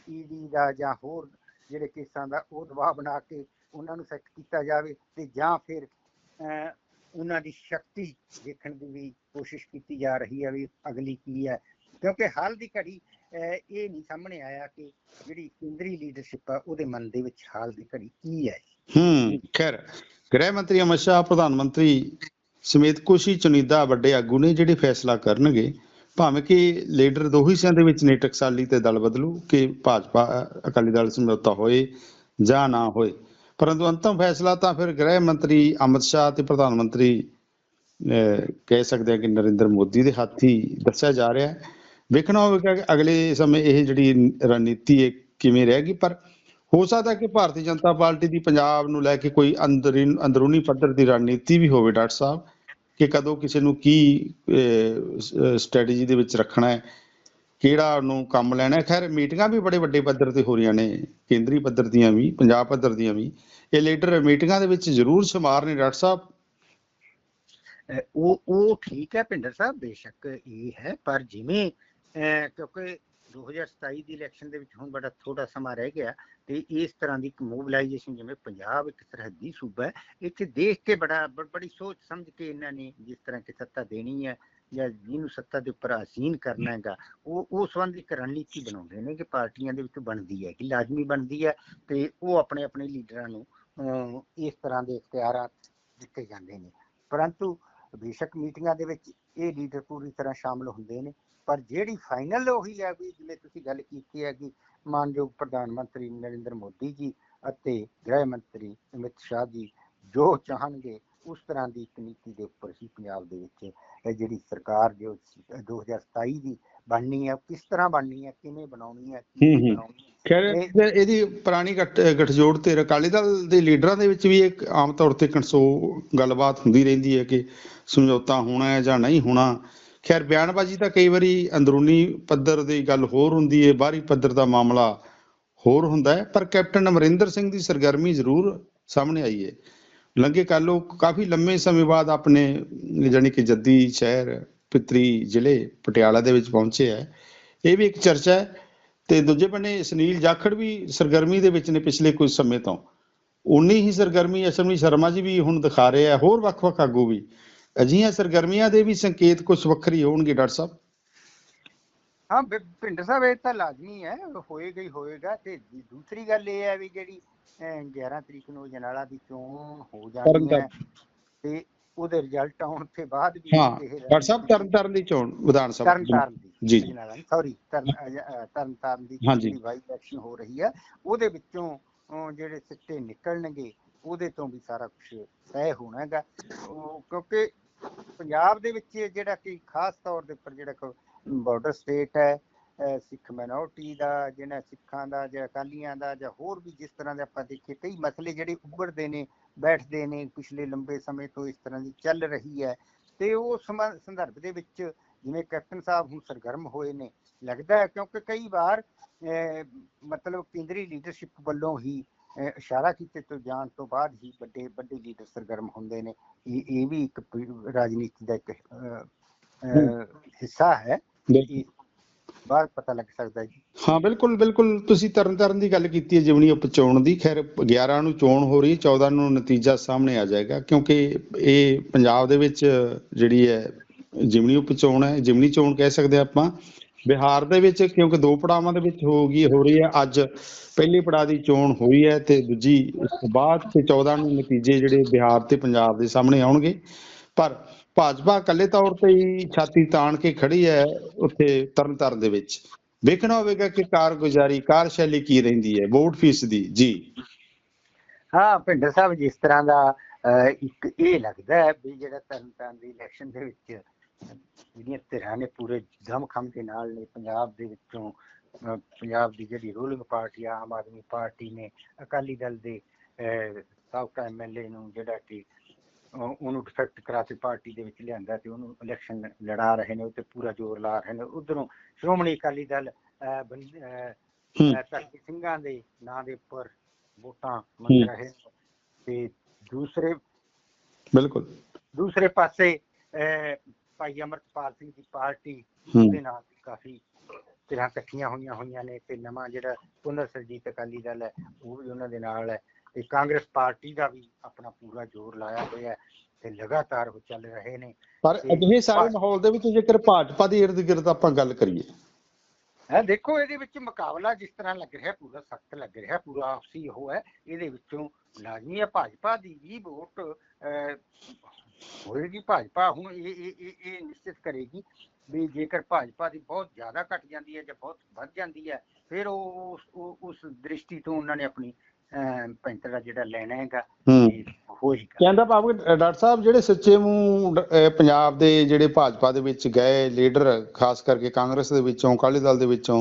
ਈਡੀ ਦਾ ਜਾਂ ਹੋਰ ਜਿਹੜੇ ਕੇਸਾਂ ਦਾ ਉਹ ਦਬਾਅ ਬਣਾ ਕੇ ਉਹਨਾਂ ਨੂੰ ਸੈੱਟ ਕੀਤਾ ਜਾਵੇ ਤੇ ਜਾਂ ਫਿਰ ਅਹ, ਉਹਨਾਂ ਦੀ ਸ਼ਕਤੀ ਦੇਖਣ ਦੀ ਵੀ ਕੋਸ਼ਿਸ਼ ਕੀਤੀ ਜਾ ਰਹੀ ਹੈ ਵੀ ਅਗਲੀ ਕੀ ਹੈ। ਕਿਉਂਕਿ ਹਾਲ ਦੀ ਘੜੀ ਇਹ ਨਹੀਂ ਸਾਹਮਣੇ ਆਇਆ ਕਿ ਜਿਹੜੀ ਕੇਂਦਰੀ ਲੀਡਰਸ਼ਿਪ ਆ, ਉਹਦੇ ਮਨ ਦੇ ਵਿੱਚ ਹਾਲ ਦੀ ਘੜੀ ਕੀ ਹੈ? ਹੂੰ, ਖੈਰ, ਗ੍ਰਹਿ ਮੰਤਰੀ ਅਮਿਤ ਸ਼ਾਹ, ਪ੍ਰਧਾਨ ਮੰਤਰੀ ਸਮੇਤ ਕੁਛ ਹੀ ਚੁਣੀਦਾ ਵੱਡੇ ਆਗੂ ਨੇ ਜਿਹੜੇ ਫੈਸਲਾ ਕਰਨਗੇ, ਭਾਵੇਂ ਕਿ ਲੀਡਰ ਦੋ ਹਿੱਸਿਆਂ ਦੇ ਵਿੱਚ ਨੇ, ਟਕਸਾਲੀ ਤੇ ਦਲ ਬਦਲੂ, ਕਿ ਭਾਜਪਾ, ਅਕਾਲੀ ਦਲ ਸਮਝੌਤਾ ਹੋਏ ਜਾਂ ਨਾ ਹੋਏ। ਪਰੰਤੂ ਅੰਤਮ ਫੈਸਲਾ ਤਾਂ ਫਿਰ ਗ੍ਰਹਿ ਮੰਤਰੀ ਅਮਿਤ ਸ਼ਾਹ ਤੇ ਪ੍ਰਧਾਨ ਮੰਤਰੀ ਕਹਿ ਸਕਦੇ ਹਾਂ ਕਿ ਨਰਿੰਦਰ ਮੋਦੀ ਦੇ ਹੱਥ ਹੀ ਦੱਸਿਆ ਜਾ ਰਿਹਾ ਹੈ। ਵੇਖਣਾ ਹੋਵੇਗਾ ਕਿ ਅਗਲੇ ਸਮੇਂ ਇਹ ਜਿਹੜੀ ਰਣਨੀਤੀ ਹੈ ਕਿਵੇਂ ਰਹੇਗੀ, ਪਰ ਹੋ ਸਕਦਾ ਕਿ ਭਾਰਤੀ ਜਨਤਾ ਪਾਰਟੀ ਦੀ ਪੰਜਾਬ ਨੂੰ ਲੈ ਕੇ ਕੋਈ ਅੰਦਰੀ, ਅੰਦਰੂਨੀ ਪੱਧਰ ਦੀ ਰਣਨੀਤੀ ਵੀ ਹੋਵੇ ਡਾਕਟਰ ਸਾਹਿਬ, ਕਿ ਕਦੋਂ ਕਿਸੇ ਨੂੰ ਕੀ ਸਟ੍ਰੈਟਜੀ ਦੇ ਵਿੱਚ ਰੱਖਣਾ ਹੈ, ਕਿਹੜਾ ਉਹਨੂੰ ਕੰਮ ਲੈਣਾ ਹੈ। ਖੈਰ, ਮੀਟਿੰਗਾਂ ਵੀ ਬੜੇ ਵੱਡੇ ਪੱਧਰ ਤੇ ਹੋ ਰਹੀਆਂ ਨੇ, ਕੇਂਦਰੀ ਪੱਧਰ ਦੀਆਂ ਵੀ, ਪੰਜਾਬ ਪੱਧਰ ਦੀਆਂ ਵੀ। ਇਹ ਲੀਡਰ ਮੀਟਿੰਗਾਂ ਦੇ ਵਿੱਚ ਜ਼ਰੂਰ ਸ਼ਮਾਰ ਨੇ ਡਾਕਟਰ ਸਾਹਿਬ। ਉਹ ਉਹ ਠੀਕ ਹੈ ਭਿੰਦਰ ਸਾਹਿਬ, ਬੇਸ਼ੱਕ ਇਹ ਹੈ, ਪਰ ਜਿਵੇਂ ਕਿਉਂਕਿ 2027 ਦੀ ਇਲੈਕਸ਼ਨ ਦੇ ਵਿੱਚ ਹੁਣ ਬੜਾ ਥੋੜਾ ਸਮਾਂ ਰਹਿ ਗਿਆ ਤੇ ਇਸ ਤਰ੍ਹਾਂ ਦੀ ਇੱਕ ਮੋਬਿਲਾਈਜੇਸ਼ਨ ਜਿਵੇਂ ਪੰਜਾਬ ਇੱਕ ਸਰਹੱਦੀ ਸੂਬਾ ਹੈ ਇੱਥੇ ਦੇਖ ਕੇ ਬੜਾ ਬੜੀ ਸੋਚ ਸਮਝ ਕੇ ਇਹਨਾਂ ਨੇ ਜਿਸ ਤਰ੍ਹਾਂ ਕਿ ਸੱਤਾ ਦੇਣੀ ਹੈ ਜਾਂ ਜਿਹਨੂੰ ਸੱਤਾ ਦੇ ਉੱਪਰ ਆਸੀਨ ਕਰਨਾ ਹੈਗਾ ਉਹ ਉਹ ਸੰਬੰਧੀ ਇੱਕ ਰਣਨੀਤੀ ਬਣਾਉਂਦੇ ਨੇ ਕਿ ਪਾਰਟੀਆਂ ਦੇ ਵਿੱਚ ਬਣਦੀ ਹੈ ਕਿ ਲਾਜ਼ਮੀ ਬਣਦੀ ਹੈ ਤੇ ਉਹ ਆਪਣੇ ਆਪਣੇ ਲੀਡਰਾਂ ਨੂੰ ਅਹ, ਇਸ ਤਰ੍ਹਾਂ ਦੇ ਇਖਤਿਆਰਾਤ ਦਿੱਤੇ ਜਾਂਦੇ ਨੇ। ਪਰੰਤੂ ਬੇਸ਼ੱਕ ਮੀਟਿੰਗਾਂ ਦੇ ਵਿੱਚ ਇਹ ਲੀਡਰ ਪੂਰੀ ਤਰ੍ਹਾਂ ਸ਼ਾਮਲ ਹੁੰਦੇ ਨੇ। ਪਰ ਜਿਹੜੀ ਫਾਈਨਲ ਉਹੀ ਹੈ ਵੀ ਜਿਵੇਂ ਤੁਸੀਂ ਗੱਲ ਕੀਤੀ ਹੈ ਕਿ ਮਾਨਯੋਗ ਪ੍ਰਧਾਨ ਮੰਤਰੀ ਨਰਿੰਦਰ ਮੋਦੀ ਜੀ ਅਤੇ ਗ੍ਰਹਿ ਮੰਤਰੀ ਅਮਿਤ ਸ਼ਾਹ ਜੀ ਜੋ ਚਾਹਣਗੇ ਉਸ ਤਰ੍ਹਾਂ ਦੀ ਇੱਕ ਨੀਤੀ ਦੇ ਉੱਪਰ ਹੀ ਪੰਜਾਬ ਦੇ ਵਿੱਚ ਇਹ ਜਿਹੜੀ ਸਰਕਾਰ ਜੋ 2027 ਦੀ ਬਣਨੀ ਹੈ ਕਿਸ ਤਰ੍ਹਾਂ ਬਣਨੀ ਹੈ ਕਿਵੇਂ ਬਣਾਉਣੀ ਹੈ ਕੀ। ਬਣਾਉਣੀ ਹੈ ਖੈਰ ਇਹਦੀ ਪੁਰਾਣੀ ਗੱਠ ਗੱਠਜੋੜ ਤੇ ਅਕਾਲੀ ਦਲ ਦੇ ਲੀਡਰਾਂ ਦੇ ਵਿੱਚ ਵੀ ਇੱਕ ਆਮ ਤੌਰ ਤੇ ਕਨਸੋ ਗੱਲਬਾਤ ਹੁੰਦੀ ਰਹਿੰਦੀ ਹੈ ਕਿ ਸਮਝੌਤਾ ਹੋਣਾ ਹੈ ਜਾਂ ਨਹੀਂ ਹੋਣਾ ਖੈਰ, ਬਿਆਨਬਾਜ਼ੀ ਤਾਂ ਕਈ ਵਾਰੀ ਅੰਦਰੂਨੀ ਪੱਧਰ ਦੀ ਗੱਲ ਹੋਰ ਹੁੰਦੀ ਹੈ ਬਾਹਰੀ ਪੱਧਰ ਦਾ ਮਾਮਲਾ ਹੋਰ ਹੁੰਦਾ ਹੈ ਪਰ ਕੈਪਟਨ ਅਮਰਿੰਦਰ ਸਿੰਘ ਦੀ ਸਰਗਰਮੀ ਜ਼ਰੂਰ ਸਾਹਮਣੇ ਆਈ ਹੈ ਲੰਘੇ ਕੱਲ੍ਹ ਕਾਫੀ ਲੰਮੇ ਸਮੇਂ ਬਾਅਦ ਆਪਣੇ, ਜਾਣੀ ਕਿ ਜੱਦੀ ਸ਼ਹਿਰ, ਪਿਤਰੀ ਜ਼ਿਲ੍ਹੇ ਪਟਿਆਲਾ ਦੇ ਵਿੱਚ ਪਹੁੰਚੇ ਹੈ ਇਹ ਵੀ ਇੱਕ ਚਰਚਾ ਹੈ ਤੇ ਦੂਜੇ ਬੰਨੇ ਸੁਨੀਲ ਜਾਖੜ ਵੀ ਸਰਗਰਮੀ ਦੇ ਵਿੱਚ ਨੇ ਪਿਛਲੇ ਕੁਝ ਸਮੇਂ ਤੋਂ। ਉਨੀ ਹੀ ਸਰਗਰਮੀ ਅਸ਼ਮਨੀ ਸ਼ਰਮਾ ਜੀ ਵੀ ਹੁਣ ਦਿਖਾ ਰਹੇ ਆ, ਹੋਰ ਵੱਖ-ਵੱਖ ਆਗੂ ਵੀ। ਅਜਿਹੀਆਂ ਸਰਗਰਮੀਆਂ ਦੇ ਵੀ ਸੰਕੇਤ ਕੁਝ ਵੱਖਰੀ ਹੋਣਗੇ ਡਾਕਟਰ ਸਾਹਿਬ ਹਾਂ ਭਿੰਡਰ ਸਾਹਿਬ ਇਹ ਤਾਂ ਲਾਜ਼ਮੀ ਹੈ ਹੋਏਗਾ ਹੀ ਹੋਏਗਾ ਤੇ ਦੂਸਰੀ ਗੱਲ ਇਹ ਹੈ ਵੀ ਜਿਹੜੀ ਅਹ, 11 ਤਰੀਕ ਨੂੰ ਜਨਾਲਾ ਦੀ ਚੋਣ ਹੋ ਜਾਣੀ ਤਰਨਤਾਰਨ। ਹੈ ਤੇ ਉਹਦੇ ਰਿਜ਼ਲਟ ਆਉਣ ਤੋਂ ਬਾਅਦ ਵੀ ਹਾਂ ਡਾਕਟਰ ਸਾਹਿਬ ਤਰਨਤਾਰਨ ਦੀ ਚੋਣ ਵਿਧਾਨ ਸਭਾ ਤਰਨ ਤਾਰਨ ਦੀ ਜੀ। ਸੌਰੀ ਤਰਨ ਅਹ, ਤਰਨ ਤਾਰਨ ਦੀ। ਜਿਹੜੀ ਵਾਈ ਇਲੈਕਸ਼ਨ ਹੋ ਰਹੀ ਹੈ ਉਹਦੇ ਵਿੱਚੋਂ ਜਿਹੜੇ ਸਿੱਟੇ ਨਿਕਲਣਗੇ ਉਹਦੇ ਤੋਂ ਵੀ ਸਾਰਾ ਕੁਝ ਸਹਿ ਹੋਣਾ ਹੈਗਾ। ਕਿਉਂਕਿ ਪੰਜਾਬ ਦੇ ਵਿੱਚ ਜਿਹੜਾ ਕਿ ਖਾਸ ਤੌਰ ਦੇ ਉੱਪਰ ਜਿਹੜਾ ਬਾਰਡਰ ਸਟੇਟ ਹੈ ਸਿੱਖ ਮਿਨੋਰਟੀ ਦਾ ਜਿਹੜਾ ਸਿੱਖਾਂ ਦਾ ਜਾਂ ਅਕਾਲੀਆਂ ਦਾ ਜਾਂ ਹੋਰ ਵੀ ਜਿਸ ਤਰ੍ਹਾਂ ਦੇ ਆਪਾਂ ਦੇਖੀਏ ਕਈ ਮਸਲੇ ਜਿਹੜੇ ਉੱਭਰਦੇ ਨੇ ਬੈਠਦੇ ਨੇ ਪਿਛਲੇ ਲੰਬੇ ਸਮੇਂ ਤੋਂ ਇਸ ਤਰ੍ਹਾਂ ਦੀ ਚੱਲ ਰਹੀ ਹੈ। ਤੇ ਉਹ ਸਮਾਂ- ਸੰਦਰਭ ਦੇ ਵਿੱਚ ਜਿਵੇਂ ਕੈਪਟਨ ਸਾਹਿਬ ਹੁਣ ਸਰਗਰਮ ਹੋਏ ਨੇ ਲੱਗਦਾ ਹੈ ਕਿਉਂਕਿ ਕਈ ਵਾਰ ਅਹ, ਮਤਲਬ ਕੇਂਦਰੀ ਲੀਡਰਸ਼ਿਪ ਵੱਲੋਂ ਹੀ ਇਸ਼ਾਰਾ ਕੀਤੇ ਤੋਂ ਜਾਣ ਤੋਂ ਬਾਅਦ ਹੀ ਵੱਡੇ ਵੱਡੇ ਲੀਡਰ ਸਰਗਰਮ ਹੁੰਦੇ ਨੇ। ਇਹ ਇਹ ਵੀ ਇੱਕ ਰਾਜਨੀਤੀ ਦਾ ਇੱਕ ਹਿੱਸਾ ਹੈ। ਬਾਅਦ ਪਤਾ ਲੱਗ ਸਕਦਾ ਜੀ। ਹਾਂ ਬਿਲਕੁਲ ਬਿਲਕੁਲ। ਤੁਸੀਂ ਤਰਨਤਾਰਨ ਦੀ ਗੱਲ ਕੀਤੀ ਹੈ ਜਿਮਣੀ ਉਪਚੋਣ ਦੀ। ਖੈਰ 11 ਨੂੰ ਚੋਣ ਹੋ ਰਹੀ 14 ਨੂੰ ਨਤੀਜਾ ਸਾਹਮਣੇ ਆ ਜਾਏਗਾ ਕਿਉਂਕਿ ਇਹ ਪੰਜਾਬ ਦੇ ਵਿੱਚ ਜਿਹੜੀ ਹੈ ਜਿਮਣੀ ਉਪਚੋਣ ਹੈ ਜਿਮਣੀ ਚੋਣ ਕਹਿ ਸਕਦੇ ਹਾਂ ਆਪਾਂ। ਬਿਹਾਰ ਦੇ ਵਿੱਚ ਕਿਉਂਕਿ ਦੋ ਪੜਾਵਾਂ ਦੇ ਵਿੱਚ ਹੋ ਗਈ ਹੋ ਰਹੀ ਹੈ ਅੱਜ। ਪਹਿਲੇ ਪੜਾਅ ਦੀ ਚੋਣ ਹੋਈ ਹੈ ਤੇ ਦੂਜੀ ਉਸ ਤੋਂ ਬਾਅਦ ਤੇ 14 ਨੂੰ ਨਤੀਜੇ ਜਿਹੜੇ ਬਿਹਾਰ ਤੇ ਪੰਜਾਬ ਦੇ ਸਾਹਮਣੇ ਆਉਣਗੇ। ਪਰ ਭਾਜਪਾ ਇਕੱਲੇ ਤੌਰ ਤੇ ਹੀ ਛਾਤੀ ਤਾਣ ਕੇ ਖੜੀ ਹੈ ਉੱਥੇ ਤਰਨਤਾਰਨ ਦੇ ਵਿੱਚ। ਵੇਖਣਾ ਹੋਵੇਗਾ ਕਿ ਕਾਰਗੁਜ਼ਾਰੀ, ਕਾਰਸ਼ੈਲੀ ਕੀ ਰਹਿੰਦੀ ਹੈ। ਵੋਟ ਫੀਸ ਦੀ, ਜੀ। ਹਾਂ ਭਿੰਡਰ ਸਾਹਿਬ, ਜਿਸ ਤਰ੍ਹਾਂ ਦਾ ਇੱਕ ਇਹ ਲੱਗਦਾ ਹੈ ਵੀ ਜਿਹੜਾ ਤਰਨਤਾਰਨ ਦੀ ਇਲੈਕਸ਼ਨ ਦੇ ਵਿੱਚ, ਜਿਹੜੀਆਂ ਧਿਰਾਂ ਨੇ ਪੂਰੇ ਦਮਖਮ ਦੇ ਨਾਲ ਨੇ ਪੰਜਾਬ ਦੇ ਵਿੱਚੋਂ ਪੰਜਾਬ ਦੀ ਜਿਹੜੀ ਰੂਲਿੰਗ ਪਾਰਟੀ ਆ ਆਮ ਆਦਮੀ ਪਾਰਟੀ ਨੇ ਅਕਾਲੀ ਦਲ ਦੇ ਸਾਬਕਾ ਐਮਐਲਏ ਨੂੰ ਜਿਹੜਾ ਕਿ ਉਹਨੂੰ ਡਿਫੈਕਟ ਕਰਾ ਕੇ ਪਾਰਟੀ ਦੇ ਵਿੱਚ ਲਿਆਂਦਾ ਤੇ ਉਹਨੂੰ ਇਲੈਕਸ਼ਨ ਲੜਾ ਰਹੇ ਨੇ ਉਹ ਤੇ ਪੂਰਾ ਜ਼ੋਰ ਲਾ ਰਹੇ ਨੇ। ਉਧਰੋਂ ਸ਼੍ਰੋਮਣੀ ਅਕਾਲੀ ਦਲ ਧਰਤੀ ਸਿੰਘਾਂ ਦੇ ਨਾਂ ਦੇ ਉੱਪਰ ਵੋਟਾਂ ਮੰਗ। ਰਹੇ ਤੇ ਦੂਸਰੇ ਬਿਲਕੁਲ। ਦੂਸਰੇ ਪਾਸੇ ਭਾਈ ਅਮਰਪਾਲ ਸਿੰਘ ਦੀ ਪਾਰਟੀ ਦੇ ਨਾਲ ਕਾਫੀ ਤਰ੍ਹਾਂ ਇਕੱਠੀਆਂ ਹੋਈਆਂ ਹੋਈਆਂ ਨੇ ਤੇ ਨਵਾਂ ਜਿਹੜਾ ਪੁਨਰ ਸਰਜੀਤ ਅਕਾਲੀ ਦਲ ਹੈ ਉਹ ਵੀ ਉਹਨਾਂ ਦੇ ਨਾਲ ਹੈ ਤੇ ਕਾਂਗਰਸ ਪਾਰਟੀ ਦਾ ਵੀ ਆਪਣਾ ਪੂਰਾ ਜ਼ੋਰ ਲਾਇਆ ਹੋਇਆ ਤੇ ਲਗਾਤਾਰ ਉਹ ਚੱਲ ਰਹੇ ਨੇ। ਪਰ ਅਜਿਹੇ ਸਾਰੇ ਮਾਹੌਲ ਦੇ ਵਿੱਚ ਜੇਕਰ ਭਾਜਪਾ ਦੇ ਇਰਦ ਗਿਰਦ ਆਪਾਂ ਗੱਲ ਕਰੀਏ। ਹੈ ਦੇਖੋ ਇਹਦੇ ਵਿੱਚ ਮੁਕਾਬਲਾ ਜਿਸ ਤਰ੍ਹਾਂ ਲੱਗ ਰਿਹਾ ਪੂਰਾ ਸਖਤ ਲੱਗ ਰਿਹਾ ਪੂਰਾ ਆਪਸੀ ਉਹ ਹੈ ਇਹਦੇ ਵਿੱਚੋਂ ਲਾਜ਼ਮੀ ਹੈ ਭਾਜਪਾ ਦੀ ਵੀ ਵੋਟ ਹੋਏਗੀ ਭਾਜਪਾ ਹੁਣ ਇਹ ਇਹ ਇਹ ਨਿਸ਼ਚਿਤ ਕਰੇਗੀ। ਵੀ ਜੇਕਰ ਭਾਜਪਾ ਦੀ ਬਹੁਤ ਜ਼ਿਆਦਾ ਘਟ ਜਾਂਦੀ ਹੈ ਜਾਂ ਬਹੁਤ ਵੱਧ ਜਾਂਦੀ ਹੈ ਫਿਰ ਉਹ ਉਸ- ਦ੍ਰਿਸ਼ਟੀ ਤੋਂ ਉਹਨਾਂ ਨੇ ਆਪਣੀ ਪੈਂਤਰਾ ਜਿਹੜਾ ਲੈਣਾ ਹੈਗਾ ਹੋਏਗਾ ਕਹਿੰਦਾ ਭਾਵ ਕਿ ਡਾਕਟਰ ਸਾਹਿਬ ਜਿਹੜੇ ਸੱਚੇ ਮੂੰਹ ਪੰਜਾਬ ਦੇ ਜਿਹੜੇ ਭਾਜਪਾ ਦੇ ਵਿੱਚ ਗਏ ਲੀਡਰ ਖਾਸ ਕਰਕੇ ਕਾਂਗਰਸ ਦੇ ਵਿੱਚੋਂ ਅਕਾਲੀ ਦਲ ਦੇ ਵਿੱਚੋਂ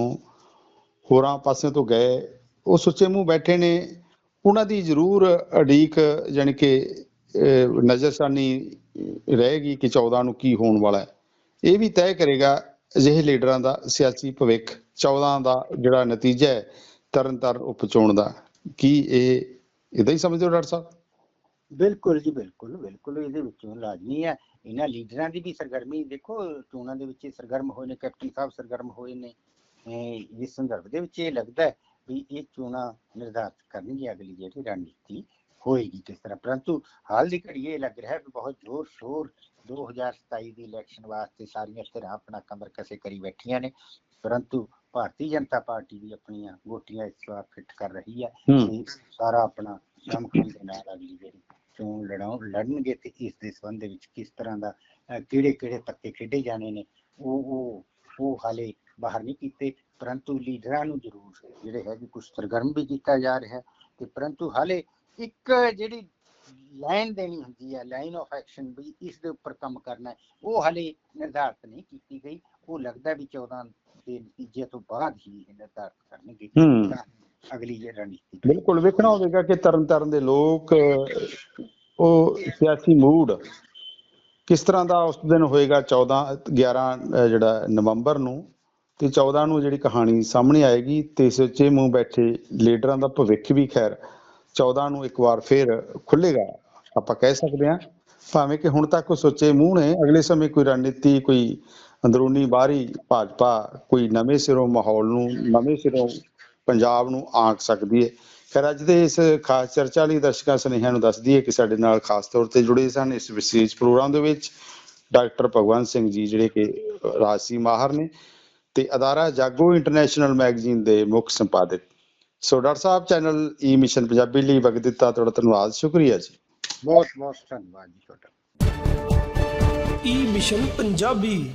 ਹੋਰਾਂ ਪਾਸਿਆਂ ਤੋਂ ਗਏ ਉਹ ਸੱਚੇ ਮੂੰਹ ਬੈਠੇ ਨੇ ਉਹਨਾਂ ਦੀ ਜ਼ਰੂਰ ਅੜੀਕ ਜਾਣੀ ਕਿ ਅਹ, ਨਜ਼ਰਸਾਨੀ ਰਹੇਗੀ ਕਿ 14 ਨੂੰ ਕੀ ਹੋਣ ਵਾਲਾ ਹੈ। ਇਹ ਵੀ ਤੈਅ ਕਰੇਗਾ ਅਜਿਹੇ ਲੀਡਰਾਂ ਦਾ ਸਿਆਸੀ ਭਵਿੱਖ 14 ਦਾ ਜਿਹੜਾ ਨਤੀਜਾ ਹੈ ਤਰਨਤਾਰਨ ਉਪਚੋਣ ਦਾ। ਕੀ ਇਹ ਇਦਾਂ ਹੀ ਸਮਝਦੇ ਹੋ ਡਾਕਟਰ ਸਾਹਿਬ? ਬਿਲਕੁਲ ਜੀ, ਬਿਲਕੁਲ ਬਿਲਕੁਲ ਇਹਦੇ ਵਿੱਚੋਂ ਲਾਜ਼ਮੀ ਹੈ। ਇਹਨਾਂ ਲੀਡਰਾਂ ਦੀ ਵੀ ਸਰਗਰਮੀ, ਦੇਖੋ ਚੋਣਾਂ ਦੇ ਵਿੱਚ ਸਰਗਰਮ ਹੋਏ ਨੇ, ਕੈਪਟਨ ਸਾਹਿਬ ਸਰਗਰਮ ਹੋਏ ਨੇ। ਅਹ ਇਸ ਸੰਦਰਭ ਦੇ ਵਿੱਚ ਇਹ ਲੱਗਦਾ ਵੀ ਇਹ ਚੋਣਾਂ ਨਿਰਧਾਰਤ ਕਰਨਗੇ ਅਗਲੀ ਜਿਹੜੀ ਰਣਨੀਤੀ ਹੋਏਗੀ ਕਿਸ ਤਰ੍ਹਾਂ। ਪਰੰਤੂ ਹਾਲ ਦੀ ਘੜੀ ਇਹ ਲੱਗ ਰਿਹਾ ਹੈ ਕਿ ਬਹੁਤ ਜ਼ੋਰ ਸ਼ੋਰ 2027 ਦੀ ਇਲੈਕਸ਼ਨ ਵਾਸਤੇ ਸਾਰੀਆਂ ਧਿਰਾਂ ਆਪਣਾ ਕਮਰ ਕਸੇ ਕਰੀ ਬੈਠੀਆਂ ਨੇ। ਪਰੰਤੂ ਭਾਰਤੀ ਜਨਤਾ ਪਾਰਟੀ ਵੀ ਆਪਣੀਆਂ ਗੋਟੀਆਂ ਇਸ ਵਾਰ ਫਿੱਟ ਕਰ ਰਹੀ ਹੈ ਤੇ ਸਾਰਾ ਆਪਣਾ ਦਮਖਮ ਦੇ ਨਾਲ ਅਗਲੀ ਜਿਹੜੀ ਚੋਣ ਲੜਾਉ ਲੜਨਗੇ ਤੇ ਇਸ ਦੇ ਸੰਬੰਧ ਵਿੱਚ ਕਿਸ ਤਰ੍ਹਾਂ ਦਾ ਕਿਹੜੇ ਕਿਹੜੇ ਪੱਤੇ ਖੇਡੇ ਜਾਣੇ ਨੇ ਉਹ ਉਹ ਉਹ ਹਾਲੇ ਬਾਹਰ ਨਹੀਂ ਕੀਤੇ। ਪਰੰਤੂ ਲੀਡਰਾਂ ਨੂੰ ਜ਼ਰੂਰ ਜਿਹੜੇ ਹੈ ਕਿ ਕੁਝ ਸਰਗਰਮ ਵੀ ਕੀਤਾ ਜਾ ਰਿਹਾ ਤੇ ਪਰੰਤੂ ਹਾਲੇ ਇੱਕ ਜਿਹੜੀ ਲਾਈਨ ਦੇਣੀ ਹੁੰਦੀ ਹੈ ਲਾਈਨ ਆਫ ਐਕਸ਼ਨ ਵੀ ਇਸ ਦੇ ਉੱਪਰ ਕੰਮ ਕਰਨਾ ਉਹ ਹਲੇ ਨਿਰਧਾਰਤ ਨਹੀਂ ਕੀਤੀ ਗਈ। ਉਹ ਲੱਗਦਾ ਵੀ 14 ਦੇ ਨਤੀਜੇ ਤੋਂ ਬਾਅਦ ਹੀ ਇਹ ਨਿਰਧਾਰਤ ਕਰਨਗੇ। ਅਗਲੀ ਰਣਨੀਤੀ ਬਿਲਕੁਲ ਵੇਖਣਾ ਹੋਵੇਗਾ ਕਿ ਤਰਨਤਾਰਨ ਦੇ ਲੋਕ ਉਹ ਸਿਆਸੀ ਮੂਡ ਕਿਸ ਤਰ੍ਹਾਂ ਦਾ ਉਸ ਦਿਨ ਹੋਏਗਾ 14 11 ਅਹ, ਜਿਹੜਾ ਨਵੰਬਰ ਨੂੰ ਤੇ 14 ਨੂੰ ਜਿਹੜੀ ਕਹਾਣੀ ਸਾਹਮਣੇ ਆਏਗੀ ਤੇ ਸੱਚੇ ਮੂੰਹ ਬੈਠੇ ਲੀਡਰਾਂ ਦਾ ਭਵਿੱਖ ਵੀ ਖੈਰ 14 ਨੂੰ ਇੱਕ ਵਾਰ ਫੇਰ ਖੁੱਲੇਗਾ ਆਪਾਂ ਕਹਿ ਸਕਦੇ ਹਾਂ, ਭਾਵੇਂ ਕਿ ਹੁਣ ਤੱਕ ਉਹ ਸੋਚੇ ਮੂੰਹ ਨੇ, ਅਗਲੇ ਸਮੇਂ ਕੋਈ ਰਣਨੀਤੀ, ਕੋਈ ਅੰਦਰੂਨੀ ਬਾਹਰੀ ਭਾਜਪਾ, ਕੋਈ ਨਵੇਂ ਸਿਰੋਂ ਮਾਹੌਲ ਨੂੰ, ਨਵੇਂ ਸਿਰੋਂ ਪੰਜਾਬ ਨੂੰ ਆਂਕ ਸਕਦੀ ਹੈ। ਖੈਰ, ਅੱਜ ਦੇ ਇਸ ਖਾਸ ਚਰਚਾ ਲਈ ਦਰਸ਼ਕਾਂ ਸੁਨੇਹਿਆਂ ਨੂੰ ਦੱਸਦੀ ਹੈ ਕਿ ਸਾਡੇ ਨਾਲ ਖਾਸ ਤੌਰ ਤੇ ਜੁੜੇ ਸਨ ਇਸ ਵਿਸ਼ੇਸ਼ ਪ੍ਰੋਗਰਾਮ ਦੇ ਵਿੱਚ ਡਾਕਟਰ ਭਗਵੰਤ ਸਿੰਘ ਜੀ, ਜਿਹੜੇ ਕਿ ਰਾਜਸੀ ਮਾਹਰ ਨੇ ਤੇ ਅਦਾਰਾ ਜਾਗੋ ਇੰਟਰਨੈਸ਼ਨਲ ਮੈਗਜ਼ੀਨ ਦੇ ਮੁੱਖ ਸੰਪਾਦਕ so doctor sahib channel E mission Punjabi ਲਈ ਵਕਤ ਦਿੱਤਾ ਤੁਹਾਡਾ ਧੰਨਵਾਦ ਸ਼ੁਕਰੀਆ ਜੀ। ਬਹੁਤ ਬਹੁਤ ਧੰਨਵਾਦ ਜੀ ਤੁਹਾਡਾ। E mission Punjabi.